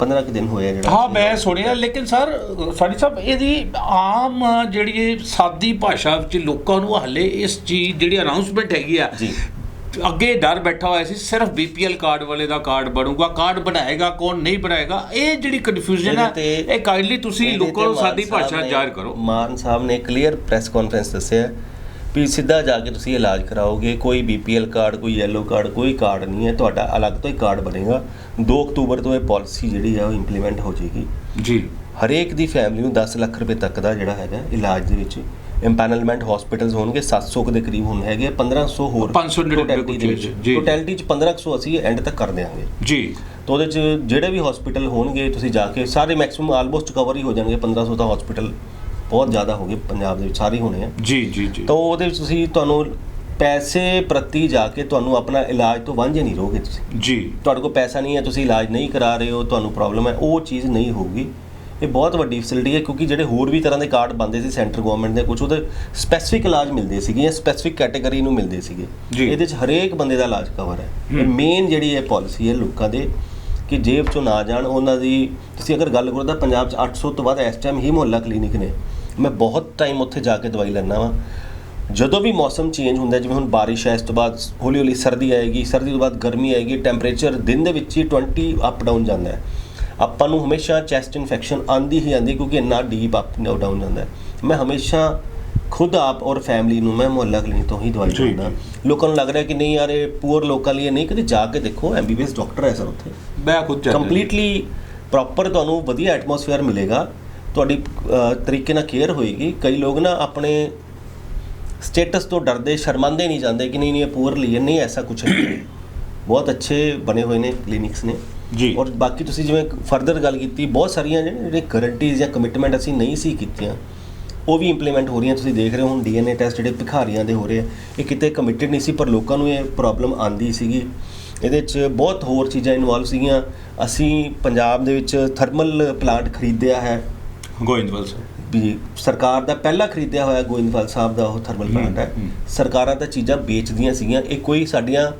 15 ਕੁ ਦਿਨ ਹੋਏ ਆ ਜਿਹੜਾ ਹਾਂ ਮੈਂ ਸੁਣਿਆ ਲੇਕਿਨ ਸਰ ਸਾਡੀ ਸਾਹਿਬ ਇਹਦੀ ਆਮ ਜਿਹੜੀ ਸਾਦੀ ਭਾਸ਼ਾ ਵਿੱਚ ਲੋਕਾਂ ਨੂੰ ਹਲੇ ਇਸ ਚੀਜ਼ ਜਿਹੜੀ ਅਨਾਉਂਸਮੈਂਟ ਹੈਗੀ ਆ ਜੀ। ਅੱਗੇ ਡਰ ਬੈਠਾ ਹੋਇਆ ਸੀ ਸਿਰਫ ਬੀਪੀਐਲ ਕਾਰਡ ਵਾਲੇ ਦਾ ਕਾਰਡ ਬਣੂਗਾ ਕਾਰਡ ਬਣਾਏਗਾ ਕੌਣ ਨਹੀਂ ਬਣਾਏਗਾ ਇਹ ਜਿਹੜੀ ਕਨਫਿਊਜ਼ਨ ਹੈ ਇਹ ਕਾਈਂਡਲੀ ਤੁਸੀਂ ਲੋਕਾਂ ਨੂੰ ਸਾਦੀ ਭਾਸ਼ਾ ਜ਼ਾਹਿਰ ਕਰੋ। ਮਾਨ ਸਾਹਿਬ ਨੇ ਕਲੀਅਰ ਪ੍ਰੈਸ ਕਾਨਫਰੰਸ ਦੱਸਿਆ। ਵੀ ਸਿੱਧਾ ਜਾ ਕੇ ਤੁਸੀਂ ਇਲਾਜ ਕਰਾਓਗੇ ਕੋਈ ਬੀਪੀਐਲ ਕਾਰਡ ਕੋਈ ਯੈਲੋ ਕਾਰਡ ਕੋਈ ਕਾਰਡ ਨਹੀਂ ਹੈ ਤੁਹਾਡਾ ਅਲੱਗ ਤੋਂ ਹੀ ਕਾਰਡ ਬਣੇਗਾ। 2 ਅਕਤੂਬਰ ਤੋਂ ਇਹ ਪਾਲਿਸੀ ਜਿਹੜੀ ਹੈ ਉਹ ਇੰਪਲੀਮੈਂਟ ਹੋ ਜਾਏਗੀ। ਜੀ। ਹਰੇਕ ਦੀ ਫੈਮਿਲੀ ਨੂੰ 10 ਲੱਖ ਰੁਪਏ ਤੱਕ ਦਾ ਜਿਹੜਾ ਹੈਗਾ ਇਲਾਜ ਦੇ ਵਿੱਚ ਇੰਪੈਨਲਮੈਂਟ ਹਸਪੀਟਲਸ ਹੋਣਗੇ 700 ਕੁ ਦੇ ਕਰੀਬ ਹੁਣ ਹੈਗੇ ਆ, 1500 ਹੋਰ 500 ਨੜਿਨਵੇਂ totality ਦੇ ਵਿੱਚ। ਜੀ। ਟੋਟੈਲਿਟੀ ਚ 1500 ਅਸੀਂ ਐਂਡ ਤੱਕ ਕਰ ਦਿਆਂਗੇ। ਜੀ। ਤਾਂ ਉਹਦੇ ਚ ਜਿਹੜੇ ਵੀ ਹਸਪੀਟਲ ਹੋਣਗੇ ਤੁਸੀਂ ਜਾ ਕੇ ਸਾਰੇ ਮੈਕਸਿਮਮ ਆਲਮੋਸਟ ਕਵਰ ਹੀ ਹੋ ਜਾਣਗੇ 1500 ਤਾਂ ਹਸਪੀਟਲ ਬਹੁਤ ਜ਼ਿਆਦਾ ਹੋ ਗਏ ਪੰਜਾਬ ਦੇ ਵਿੱਚ ਸਾਰੇ ਹੀ ਹੋਣੇ ਆ। ਜੀ ਜੀ ਜੀ। ਤਾਂ ਉਹਦੇ ਵਿੱਚ ਤੁਸੀਂ ਤੁਹਾਨੂੰ ਪੈਸੇ ਪ੍ਰਤੀ ਜਾ ਕੇ ਤੁਹਾਨੂੰ ਆਪਣਾ ਇਲਾਜ ਤੋਂ ਵਾਂਝੇ ਨਹੀਂ ਰਹੋਗੇ ਤੁਸੀਂ। ਜੀ। ਤੁਹਾਡੇ ਕੋਲ ਪੈਸਾ ਨਹੀਂ ਹੈ ਤੁਸੀਂ ਇਲਾਜ ਨਹੀਂ ਕਰਾ ਰਹੇ ਹੋ ਤੁਹਾਨੂੰ ਪ੍ਰੋਬਲਮ ਹੈ ਉਹ ਚੀਜ਼ ਨਹੀਂ ਹੋਊਗੀ। ਇਹ ਬਹੁਤ ਵੱਡੀ ਫੈਸਿਲਿਟੀ ਹੈ ਕਿਉਂਕਿ ਜਿਹੜੇ ਹੋਰ ਵੀ ਤਰ੍ਹਾਂ ਦੇ ਕਾਰਡ ਬੰਦੇ ਸੀ ਸੈਂਟਰ ਗਵਰਨਮੈਂਟ ਦੇ ਕੁਝ ਉਹਦੇ ਸਪੈਸੀਫਿਕ ਇਲਾਜ ਮਿਲਦੇ ਸੀਗੇ ਜਾਂ ਸਪੈਸੀਫਿਕ ਕੈਟਾਗਰੀ ਨੂੰ ਮਿਲਦੇ ਸੀਗੇ। ਇਹਦੇ ਚ ਹਰੇਕ ਬੰਦੇ ਦਾ ਇਲਾਜ ਕਵਰ ਹੈ। ਇਹ। ਮੇਨ ਜਿਹੜੀ ਇਹ ਪਾਲਿਸੀ ਹੈ ਲੋਕਾਂ ਦੇ ਕਿ ਜੇਬ ਚੋਂ ਨਾ ਜਾਣ ਉਹਨਾਂ ਦੀ ਤੁਸੀਂ ਅਗਰ ਗੱਲ ਕਰੋ ਤਾਂ ਪੰਜਾਬ 'ਚ 800 ਤੋਂ ਵੱਧ ਇਸ ਟਾਈਮ ਹੀ ਮੁਹੱਲਾ ਕਲੀਨਿਕ ਨੇ। ਮੈਂ ਬਹੁਤ ਟਾਈਮ ਉੱਥੇ ਜਾ ਕੇ ਦਵਾਈ ਲੈਣਾ ਵਾਂ। ਜਦੋਂ ਵੀ ਮੌਸਮ ਚੇਂਜ ਹੁੰਦਾ ਜਿਵੇਂ ਹੁਣ ਬਾਰਿਸ਼ ਹੈ ਇਸ ਤੋਂ ਬਾਅਦ ਹੌਲੀ ਹੌਲੀ ਸਰਦੀ ਆਏਗੀ ਸਰਦੀ ਤੋਂ ਬਾਅਦ ਗਰਮੀ ਆਏਗੀ ਟੈਂਪਰੇਚਰ ਦਿਨ ਦੇ ਵਿੱਚ ਹੀ 20 ਅਪ ਡਾਊਨ ਜਾਂਦਾ ਹੈ। ਆਪਾਂ ਨੂੰ ਹਮੇਸ਼ਾ ਚੈਸਟ ਇਨਫੈਕਸ਼ਨ ਆਂਦੀ ਹੀ ਆਂਦੀ ਕਿਉਂਕਿ ਇੰਨਾ ਡੀਪ ਅਪ ਡਾਊਨ ਜਾਂਦਾ ਹੈ। ਮੈਂ ਹਮੇਸ਼ਾ ਖੁਦ ਆਪ ਔਰ ਫੈਮਿਲੀ ਨੂੰ ਮੈਂ ਮੁਹੱਲਾ ਕਲੀਨਿਕ ਤੋਂ ਹੀ ਦਵਾਈ ਦਿੰਦਾ ਲੋਕਾਂ ਨੂੰ ਲੱਗ ਰਿਹਾ ਕਿ ਨਹੀਂ ਯਾਰ ਇਹ ਪੂਅਰ ਲੋਕਾਂ ਲਈ ਨਹੀਂ ਕਦੇ ਜਾ ਕੇ ਦੇਖੋ ਐਮਬੀਬੀਐਸ ਡਾਕਟਰ ਹੈ ਸਰ ਉੱਥੇ। ਮੈਂ ਖੁਦ। ਕੰਪਲੀਟਲੀ ਪ੍ਰੋਪਰ ਤੁਹਾਨੂੰ ਵਧੀਆ ਐਟਮੋਸਫੇਅਰ ਮਿਲੇਗਾ। ਤੁਹਾਡੀ ਤਰੀਕੇ ਨਾਲ ਕੇਅਰ ਹੋਏਗੀ। ਕਈ ਲੋਕ ਨਾ ਆਪਣੇ ਸਟੇਟਸ ਤੋਂ ਡਰਦੇ ਸ਼ਰਮਾਂਦੇ ਨਹੀਂ ਜਾਂਦੇ ਕਿ ਨਹੀਂ ਨਹੀਂ ਇਹ ਪੂਰ ਲਈ ਨਹੀਂ ਐਸਾ ਕੁਝ ਨਹੀਂ। ਬਹੁਤ ਅੱਛੇ ਬਣੇ ਹੋਏ ਨੇ ਕਲੀਨਿਕਸ ਨੇ। ਜੀ। ਔਰ ਬਾਕੀ ਤੁਸੀਂ ਜਿਵੇਂ ਫਰਦਰ ਗੱਲ ਕੀਤੀ ਬਹੁਤ ਸਾਰੀਆਂ ਜਿਹੜੇ ਗਾਰੰਟੀਜ਼ ਜਾਂ ਕਮਿਟਮੈਂਟ ਅਸੀਂ ਨਹੀਂ ਸੀ ਕੀਤੀਆਂ ਉਹ ਵੀ ਇੰਪਲੀਮੈਂਟ ਹੋ ਰਹੀਆਂ। ਤੁਸੀਂ ਦੇਖ ਰਹੇ ਹੋ ਹੁਣ ਡੀਐਨਏ ਟੈਸਟ ਜਿਹੜੇ ਭਿਖਾਰੀਆਂ ਦੇ ਹੋ ਰਹੇ ਇਹ ਕਿਤੇ ਕਮਿਟਡ ਨਹੀਂ ਸੀ ਪਰ ਲੋਕਾਂ ਨੂੰ ਇਹ ਪ੍ਰੋਬਲਮ ਆਂਦੀ ਸੀਗੀ। ਇਹਦੇ 'ਚ ਬਹੁਤ ਹੋਰ ਚੀਜ਼ਾਂ ਇਨਵੋਲਵ ਸੀਗੀਆਂ। ਅਸੀਂ ਪੰਜਾਬ ਦੇ ਵਿੱਚ ਥਰਮਲ ਪਲਾਂਟ ਖਰੀਦਿਆ ਹੈ। ਗੋਇੰਦਵਾਲ ਸਾਹਿਬ। ਵੀ ਸਰਕਾਰ ਦਾ ਪਹਿਲਾ ਖਰੀਦਿਆ ਹੋਇਆ ਗੋਇੰਦਵਾਲ ਸਾਹਿਬ ਦਾ ਉਹ ਥਰਮਲ ਪਲਾਂਟ ਹੈ। ਸਰਕਾਰਾਂ ਤਾਂ ਚੀਜ਼ਾਂ ਵੇਚਦੀਆਂ ਸੀਗੀਆਂ। ਇਹ ਕੋਈ ਸਾਡੀਆਂ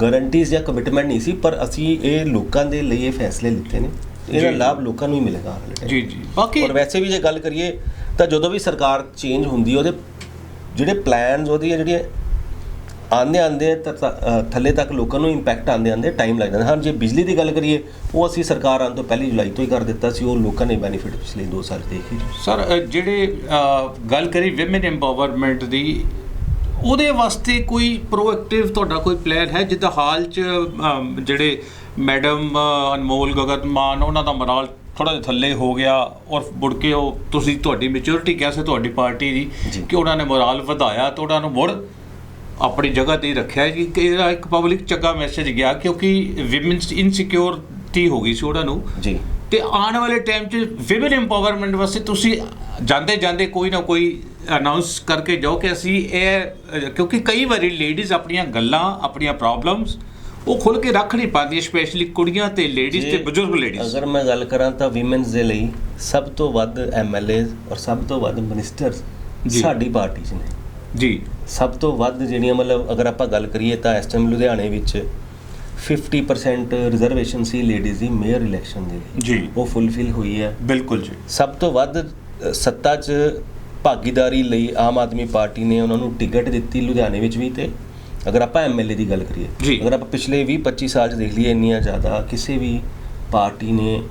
ਗਾਰੰਟੀਜ਼ ਜਾਂ ਕਮਿਟਮੈਂਟ ਨਹੀਂ ਸੀ ਪਰ ਅਸੀਂ ਇਹ ਲੋਕਾਂ ਦੇ ਲਈ ਇਹ ਫੈਸਲੇ ਲਿੱਤੇ ਨੇ। ਇਹਦਾ। ਲਾਭ ਲੋਕਾਂ ਨੂੰ ਹੀ ਮਿਲੇਗਾ। ਜੀ ਜੀ। ਬਾਕੀ ਔਰ ਵੈਸੇ ਵੀ ਜੇ ਗੱਲ ਕਰੀਏ ਤਾਂ ਜਦੋਂ ਵੀ ਸਰਕਾਰ ਚੇਂਜ ਹੁੰਦੀ ਹੈ ਉਹਦੇ ਜਿਹੜੇ ਪਲਾਨਸ ਉਹਦੀਆਂ ਜਿਹੜੀਆਂ ਆਂਦੇ ਆਂਦੇ ਥੱਲੇ ਤੱਕ ਲੋਕਾਂ ਨੂੰ ਇੰਪੈਕਟ ਆਂਦੇ ਆਂਦੇ ਟਾਈਮ ਲੱਗ ਜਾਂਦਾ। ਹਾਂ ਜੇ ਬਿਜਲੀ ਦੀ ਗੱਲ ਕਰੀਏ ਉਹ ਅਸੀਂ ਸਰਕਾਰ ਆਉਣ ਤੋਂ ਪਹਿਲੀ ਜੁਲਾਈ ਤੋਂ ਹੀ ਕਰ ਦਿੱਤਾ ਸੀ ਉਹ ਲੋਕਾਂ ਨੇ ਬੈਨੀਫਿਟ ਪਿਛਲੇ 2 ਸਾਲ ਦੇਖ ਸਰ ਜਿਹੜੇ ਗੱਲ ਕਰੀ ਵਿਮਨ ਐਮਪਾਵਰਮੈਂਟ ਦੀ ਉਹਦੇ ਵਾਸਤੇ ਕੋਈ ਪ੍ਰੋਐਕਟਿਵ ਤੁਹਾਡਾ ਕੋਈ ਪਲਾਨ ਹੈ? ਜਿੱਦਾਂ ਹਾਲ ਚ ਜਿਹੜੇ ਮੈਡਮ ਅਨਮੋਲ ਗਗਨ ਮਾਨ ਉਹਨਾਂ ਦਾ ਮਰਾਲ ਥੋੜਾ ਜਿਹਾ ਥੱਲੇ ਹੋ ਗਿਆ ਔਰ ਮੁੜ ਕੇ ਉਹ ਤੁਸੀਂ ਤੁਹਾਡੀ ਮੈਚੁਰਿਟੀ ਕਿਹਾ ਸੀ ਤੁਹਾਡੀ ਪਾਰਟੀ ਦੀ। ਕਿ ਉਹਨਾਂ ਨੇ ਮੋਰਾਲ ਵਧਾਇਆ ਤੇ ਉਹਨਾਂ ਨੂੰ ਮੁੜ ਆਪਣੀ ਜਗ੍ਹਾ ਤੇ ਰੱਖਿਆ ਕਿ ਇਹਦਾ ਇੱਕ ਪਬਲਿਕ ਚੰਗਾ ਮੈਸੇਜ ਗਿਆ ਕਿਉਂਕਿ ਵਿਮਨਸ ਇਨਸਿਕਿਉਰਿਟੀ ਹੋ ਗਈ ਸੀ ਉਹਨਾਂ ਨੂੰ। ਜੀ। ਤੇ ਆਉਣ ਵਾਲੇ ਟਾਈਮ 'ਚ ਵਿਮਨ ਐਮਪਾਵਰਮੈਂਟ ਵਾਸਤੇ ਤੁਸੀਂ ਜਾਂਦੇ ਜਾਂਦੇ ਕੋਈ ਨਾ ਕੋਈ ਅਨਾਉਂਸ ਕਰਕੇ ਜਾਓ ਕਿ ਅਸੀਂ ਇਹ ਕਿਉਂਕਿ ਕਈ ਵਾਰੀ ਲੇਡੀਜ਼ ਆਪਣੀਆਂ ਗੱਲਾਂ ਆਪਣੀਆਂ ਪ੍ਰੋਬਲਮਸ ਉਹ ਖੁੱਲ ਕੇ ਰੱਖ ਨਹੀਂ ਪਾਉਂਦੀਆਂ ਸਪੈਸ਼ਲੀ ਕੁੜੀਆਂ ਤੇ ਲੇਡੀਜ਼ ਤੇ ਬਜ਼ੁਰਗ ਲੇਡੀਜ਼ ਅਗਰ ਮੈਂ ਗੱਲ ਕਰਾਂ ਤਾਂ ਔਮਨਸ ਦੇ ਲਈ ਸਭ ਤੋਂ ਵੱਧ ਐਮਐਲਏ ਔਰ ਸਭ ਤੋਂ ਵੱਧ ਮਿਨਿਸਟਰਸ ਜੀ। ਸਾਡੀ ਪਾਰਟੀ 'ਚ ਨੇ। ਜੀ। ਸਭ ਤੋਂ ਵੱਧ ਜਿਹੜੀਆਂ ਮਤਲਬ ਅਗਰ ਆਪਾਂ ਗੱਲ ਕਰੀਏ ਤਾਂ ਇਸ ਟਾਈਮ ਲੁਧਿਆਣੇ ਵਿੱਚ 50% ਰਿਜ਼ਰਵੇਸ਼ਨ ਸੀ ਲੇਡੀਜ਼ ਦੀ ਮੇਅਰ ਇਲੈਕਸ਼ਨ ਦੇ ਲਈ। ਜੀ। ਉਹ ਫੁੱਲਫਿਲ ਹੋਈ ਹੈ। ਬਿਲਕੁਲ ਜੀ। ਸਭ ਤੋਂ ਵੱਧ ਸੱਤਾ 'ਚ ਭਾਗੀਦਾਰੀ ਲਈ ਆਮ ਆਦਮੀ ਪਾਰਟੀ ਨੇ ਉਹਨਾਂ ਨੂੰ ਟਿਕਟ ਦਿੱਤੀ ਲੁਧਿਆਣੇ ਵਿੱਚ ਵੀ ਤੇ ਅਗਰ ਆਪਾਂ ਐਮਐਲਏ ਦੀ ਗੱਲ। ਕਰੀਏ ਅਗਰ ਆਪਾਂ ਪਿਛਲੇ 20 25 ਸਾਲ 'ਚ ਦੇਖ ਲਈਏ ਇੰਨੀਆਂ ਜ਼ਿਆਦਾ ਕਿਸੇ ਵੀ ਪਾਰਟੀ ਨੇ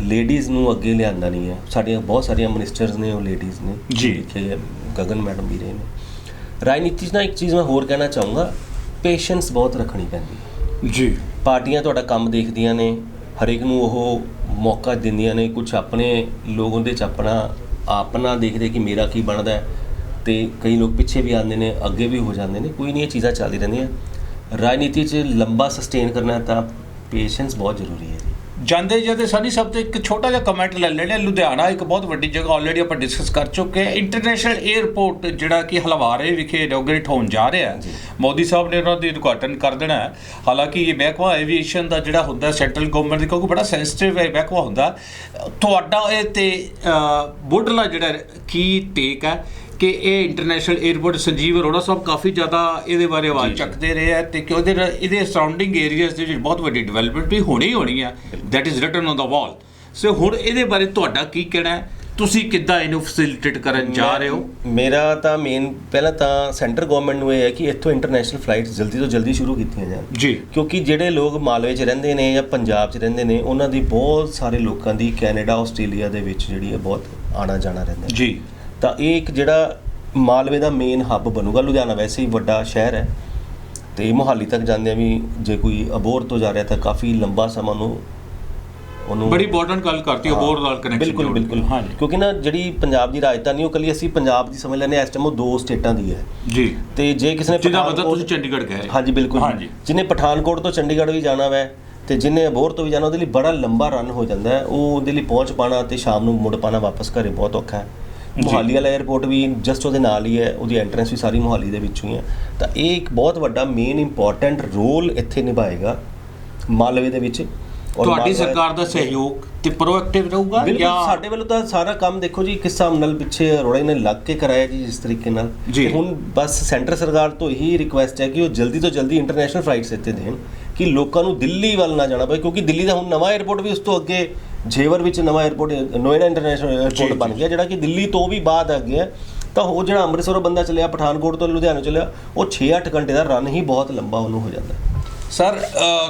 ਲੇਡੀਜ਼ ਨੂੰ ਅੱਗੇ ਲਿਆਂਦਾ ਨਹੀਂ ਹੈ। ਸਾਡੀਆਂ ਬਹੁਤ ਸਾਰੀਆਂ ਮਿਨਿਸਟਰਸ ਨੇ ਉਹ ਲੇਡੀਜ਼ ਨੇ। ਜੀ। ਦੇਖੇ ਗਏ, ਗਗਨ ਮੈਡਮ ਵੀ ਰਹੇ ਨੇ। ਰਾਜਨੀਤੀ 'ਚ ਨਾ ਇੱਕ ਚੀਜ਼ ਮੈਂ ਹੋਰ ਕਹਿਣਾ ਚਾਹੂੰਗਾ ਪੇਸ਼ੈਂਸ ਬਹੁਤ ਰੱਖਣੀ ਪੈਂਦੀ ਹੈ ਜੀ ਪਾਰਟੀਆਂ ਤੁਹਾਡਾ ਕੰਮ ਦੇਖਦੀਆਂ ਨੇ ਹਰੇਕ ਨੂੰ ਉਹ ਮੌਕਾ ਦਿੰਦੀਆਂ ਨੇ ਕੁਝ ਆਪਣੇ ਲੋਕ ਉਹਦੇ ਚ ਆਪਣਾ ਆਪਣਾ ਦੇਖਦੇ ਕਿ ਮੇਰਾ ਕੀ ਬਣਦਾ ਹੈ ਤੇ ਕਈ ਲੋਕ ਪਿੱਛੇ ਵੀ ਆਉਂਦੇ ਨੇ ਅੱਗੇ ਵੀ ਹੋ ਜਾਂਦੇ ਨੇ ਕੋਈ ਨਹੀਂ ਇਹ ਚੀਜ਼ਾਂ ਚੱਲਦੀ ਰਹਿੰਦੀਆਂ ਰਾਜਨੀਤੀ 'ਚ ਲੰਬਾ ਸਸਟੇਨ ਕਰਨਾ ਤਾਂ ਪੇਸ਼ੈਂਸ ਬਹੁਤ ਜ਼ਰੂਰੀ ਹੈ ਜਾਂਦੇ ਜਾਂਦੇ ਸਾਨੀ ਸਭ ਤੋਂ ਇੱਕ ਛੋਟਾ ਜਿਹਾ ਕਮੈਂਟ ਲੈ ਲੈਣੇ ਲੁਧਿਆਣਾ ਇੱਕ ਬਹੁਤ ਵੱਡੀ ਜਗ੍ਹਾ ਆਲਰੇਡੀ ਆਪਾਂ ਡਿਸਕਸ ਕਰ ਚੁੱਕੇ ਹਾਂ। ਇੰਟਰਨੈਸ਼ਨਲ 에ਅਰਪੋਰਟ ਜਿਹੜਾ ਕਿ ਹਲਵਾਰੇ ਵਿਖੇ ਇਨੋਗਰੇਟ ਹੋਣ ਜਾ ਰਿਹਾ ਹੈ। ਮੋਦੀ ਸਾਹਿਬ ਨੇ ਉਹਨਾਂ ਦੀ ਉਦਘਾਟਨ ਕਰ ਦੇਣਾ ਹੈ। ਹਾਲਾਂਕਿ ਇਹ ਮਹਿਕਮਾ ਐਵੀਏਸ਼ਨ ਦਾ ਜਿਹੜਾ ਹੁੰਦਾ ਸੈਂਟਰਲ ਗਵਰਨਮੈਂਟ ਦੀ ਕਿਉਂਕਿ ਬੜਾ ਸੈਂਸਿਟਿਵ ਹੈ ਮਹਿਕਮਾ ਹੁੰਦਾ ਤੁਹਾਡਾ ਇਹ ਤੇ ਮੁੱਢਲਾ ਜਿਹੜਾ ਕੀ ਟੇਕ ਹੈ ਕਿ ਇਹ ਇੰਟਰਨੈਸ਼ਨਲ 에ਅਰਪੋਰਟ ਸੰਜੀਵ ਅਰੋੜਾ ਸਾਹਿਬ ਕਾਫੀ ਜ਼ਿਆਦਾ ਇਹਦੇ ਬਾਰੇ ਆਵਾਜ਼। ਚੱਕਦੇ ਰਹੇ ਆ ਤੇ ਕਿ ਉਹਦੇ ਇਹਦੇ ਸਰਾਊਂਡਿੰਗ ਏਰੀਆਜ਼ ਦੇ ਵਿੱਚ ਬਹੁਤ ਵੱਡੀ ਡਿਵੈਲਪਮੈਂਟ ਵੀ ਹੋਣੀ ਹੋਣੀ ਆ। That is written on the wall so ਹੁਣ ਇਹਦੇ ਬਾਰੇ ਤੁਹਾਡਾ ਕੀ ਕਹਿਣਾ ਹੈ? ਤੁਸੀਂ ਕਿੱਦਾਂ ਇਹਨੂੰ ਫੈਸਿਲਿਟੇਟ ਕਰਨ ਜਾ ਰਹੇ ਹੋ? ਮੇਰਾ ਤਾਂ ਮੇਨ ਪਹਿਲਾਂ ਤਾਂ ਸੈਂਟਰ ਗਵਰਨਮੈਂਟ ਨੂੰ ਇਹ ਹੈ ਕਿ ਇੱਥੋਂ ਇੰਟਰਨੈਸ਼ਨਲ ਫਲਾਈਟਸ ਜਲਦੀ ਤੋਂ ਜਲਦੀ ਸ਼ੁਰੂ ਕੀਤੀਆਂ ਜਾਣ। ਜੀ। ਕਿਉਂਕਿ ਜਿਹੜੇ ਲੋਕ ਮਾਲਵੇ 'ਚ ਰਹਿੰਦੇ ਨੇ ਜਾਂ ਪੰਜਾਬ 'ਚ ਰਹਿੰਦੇ ਨੇ ਉਹਨਾਂ ਦੀ ਬਹੁਤ ਸਾਰੇ ਲੋਕਾਂ ਦੀ ਕੈਨੇਡਾ ਆਸਟ੍ਰੇਲੀਆ ਦੇ ਵਿੱਚ ਜਿਹੜੀ ਹੈ ਬਹੁਤ ਆਣਾ ਜਾਣਾ ਰਹਿੰਦਾ। ਜੀ। ਤਾਂ ਇਹ ਇੱਕ ਜਿਹੜਾ ਮਾਲਵੇ ਦਾ ਮੇਨ ਹੱਬ ਬਣੂਗਾ। ਲੁਧਿਆਣਾ ਵੈਸੇ ਹੀ ਵੱਡਾ ਸ਼ਹਿਰ ਹੈ ਤੇ ਮੋਹਾਲੀ ਤੱਕ ਜਾਂਦਿਆਂ ਵੀ ਜੇ ਕੋਈ ਅਬੋਰ ਤੋਂ ਜਾ ਰਿਹਾ ਤਾਂ ਕਾਫੀ ਲੰਬਾ ਸਮਾਂ ਨੂੰ ਉਹਨੂੰ ਬੜੀ ਇੰਪੋਰਟੈਂਟ ਗੱਲ ਕਰਤੀ ਹੋ ਬੋਰ ਨਾਲ ਕਨੈਕਸ਼ਨ ਬਿਲਕੁਲ ਬਿਲਕੁਲ। ਹਾਂਜੀ। ਕਿਉਂਕਿ ਨਾ ਜਿਹੜੀ ਪੰਜਾਬ ਦੀ ਰਾਜਧਾਨੀ ਉਹ ਕੱਲੀ ਅਸੀਂ ਪੰਜਾਬ ਦੀ ਸਮਝ ਹਾਂ, ਇਸ ਟਾਈਮ ਉਹ ਦੋ ਸਟੇਟਾਂ ਦੀ ਹੈ। ਜੀ। ਤੇ ਜੇ ਕਿਸੇ ਨੇ ਜਿਹਦਾ ਮਤਲਬ ਤੁਸੀਂ ਚੰਡੀਗੜ੍ਹ ਗਏ। ਹਾਂਜੀ ਬਿਲਕੁਲ। ਹਾਂਜੀ। ਜਿਹਨੇ ਪਠਾਨਕੋਟ ਤੋਂ ਚੰਡੀਗੜ੍ਹ ਵੀ ਜਾਣਾ ਵੈ ਤੇ ਜਿਹਨੇ ਅਬੋਹਰ ਤੋਂ ਵੀ ਜਾਣਾ ਉਹਦੇ ਲਈ ਬੜਾ ਲੰਬਾ ਰਨ ਹੋ ਜਾਂਦਾ ਹੈ। ਉਹ ਉਹਦੇ ਲਈ ਪਹੁੰਚ ਪਾਣਾ ਤੇ ਸ਼ਾਮ ਨੂੰ ਮੁੜ ਪਾਣਾ ਵਾਪਸ ਘਰੇ ਬਹੁਤ ਔਖਾ ਹੈ। ਮੁਹਾਲੀ ਵਾਲਾ 에ਅਰਪੋਰਟ ਵੀ ਜਸਟ ਉਹਦੇ ਨਾਲ ਹੀ ਹੈ ਉਹਦੀ ਐਂਟਰੈਂਸ ਵੀ ਸਾਰੀ ਮੁਹਾਲੀ ਦੇ ਵਿੱਚੋਂ ਹੀ ਹੈ। ਤਾਂ ਇਹ ਇੱਕ ਬਹੁਤ ਵੱਡਾ ਮੇਨ ਇੰਪੋਰਟੈਂਟ ਰੋਲ ਇੱਥੇ ਨਿਭਾਏਗਾ ਮਾਲਵੇ ਦੇ ਵਿੱਚ। ਤੁਹਾਡੀ ਸਰਕਾਰ ਦਾ ਸਹਿਯੋਗ ਤੇ ਪ੍ਰੋਐਕਟਿਵ ਰਹੂਗਾ ਜਾਂ ਸਾਡੇ ਵੱਲੋਂ ਤਾਂ ਸਾਰਾ ਕੰਮ ਦੇਖੋ ਜੀ ਕਿਸ ਹਿਸਾਬ ਨਾਲ ਪਿੱਛੇ ਅਰੋੜਾ ਨੇ ਲੱਗ ਕੇ ਕਰਾਇਆ ਜੀ ਇਸ ਤਰੀਕੇ ਨਾਲ। ਤੇ ਹੁਣ ਬਸ ਸੈਂਟਰ ਸਰਕਾਰ ਤੋਂ ਇਹੀ ਰਿਕੁਐਸਟ ਹੈ ਕਿ ਉਹ ਜਲਦੀ ਤੋਂ ਜਲਦੀ ਇੰਟਰਨੈਸ਼ਨਲ ਫਲਾਈਟਸ ਇੱਥੇ ਦੇਣ ਕਿ ਲੋਕਾਂ ਨੂੰ ਦਿੱਲੀ ਵੱਲ ਨਾ ਜਾਣਾ ਪਏ ਕਿਉਂਕਿ ਦਿੱਲੀ ਦਾ ਹੁਣ ਨਵਾਂ 에ਅਰਪੋਰਟ ਵੀ ਉਸ ਤੋਂ ਅੱਗੇ ਜੇਵਰ ਵਿੱਚ ਨਵਾਂ 에ਅਰਪੋਰਟ ਨੋਇਡਾ ਇੰਟਰਨੈਸ਼ਨਲ 에ਅਰਪੋਰਟ ਬਣ ਜੀ। ਗਿਆ ਜਿਹੜਾ ਕਿ ਦਿੱਲੀ ਤੋਂ ਵੀ ਬਾਅਦ ਆ ਗਿਆ ਤਾਂ ਉਹ ਜਿਹੜਾ ਅੰਮ੍ਰਿਤਸਰੋਂ ਬੰਦਾ ਚੱਲਿਆ ਪਠਾਨਕੋਟ ਤੋਂ ਲੁਧਿਆਣੇ ਚੱਲਿਆ ਉਹ 6-8 ਘੰਟੇ ਦਾ ਰਨ ਹੀ ਬਹੁਤ ਲੰਬਾ ਉਹਨੂੰ ਹੋ ਜਾਂਦਾ sir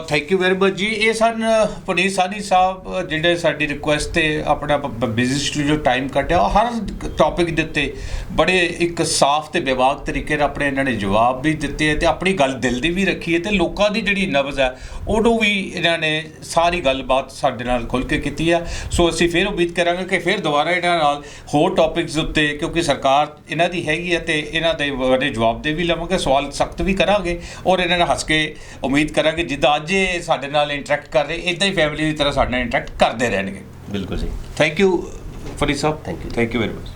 thank you very much ਜੀ। ਇਹ ਸਨ ਪੁਨੀਤ ਸਾਨੀ ਸਾਹਿਬ ਜਿਹੜੇ ਸਾਡੀ ਰਿਕੁਐਸਟ ਤੇ ਆਪਣਾ ਬਿਜ਼ੀ ਸਟੂਡੀਓ ਟਾਈਮ ਕੱਢਿਆ। ਉਹ ਹਰ ਟੌਪਿਕ ਦੇ ਉੱਤੇ ਬੜੇ ਇੱਕ ਸਾਫ਼ ਤੇ ਬੇਬਾਕ ਤਰੀਕੇ ਨਾਲ ਆਪਣੇ ਇਹਨਾਂ ਨੇ ਜਵਾਬ ਵੀ ਦਿੱਤੇ ਹੈ ਤੇ ਆਪਣੀ ਗੱਲ ਦਿਲ ਦੀ ਵੀ ਰੱਖੀ ਹੈ ਤੇ ਲੋਕਾਂ ਦੀ ਜਿਹੜੀ ਨਬਜ਼ ਹੈ ਉਹਨੂੰ ਵੀ ਇਹਨਾਂ ਨੇ ਸਾਰੀ ਗੱਲਬਾਤ ਸਾਡੇ ਨਾਲ ਖੁੱਲ ਕੇ ਕੀਤੀ ਹੈ ਸੋ ਅਸੀਂ ਫਿਰ ਉਮੀਦ ਕਰਾਂਗੇ ਕਿ ਫਿਰ ਦੁਬਾਰਾ ਇਹਨਾਂ ਨਾਲ ਹੋਰ ਟੌਪਿਕਸ ਉੱਤੇ, ਕਿਉਂਕਿ ਸਰਕਾਰ ਇਹਨਾਂ ਦੀ ਹੈਗੀ ਹੈ ਤੇ ਇਹਨਾਂ ਦੇ ਬਾਰੇ ਜਵਾਬ ਦੇ ਵੀ ਲਵਾਂਗੇ, ਸਵਾਲ ਸਖਤ ਵੀ ਕਰਾਂਗੇ ਔਰ ਇਹਨਾਂ ਨਾਲ ਹੱਸ ਕੇ ਉਮੀਦ ਕਰਾਂਗੇ ਜਿੱਦਾਂ ਅੱਜ ਇਹ ਸਾਡੇ ਨਾਲ ਇੰਟਰੈਕਟ ਕਰ ਰਹੇ ਇਦਾਂ ਹੀ ਫੈਮਿਲੀ ਦੀ ਤਰ੍ਹਾਂ ਸਾਡੇ ਨਾਲ ਇੰਟਰੈਕਟ ਕਰਦੇ ਰਹਿਣਗੇ। ਬਿਲਕੁਲ ਜੀ। Thank you Farid Sahib Thank you. Thank you very much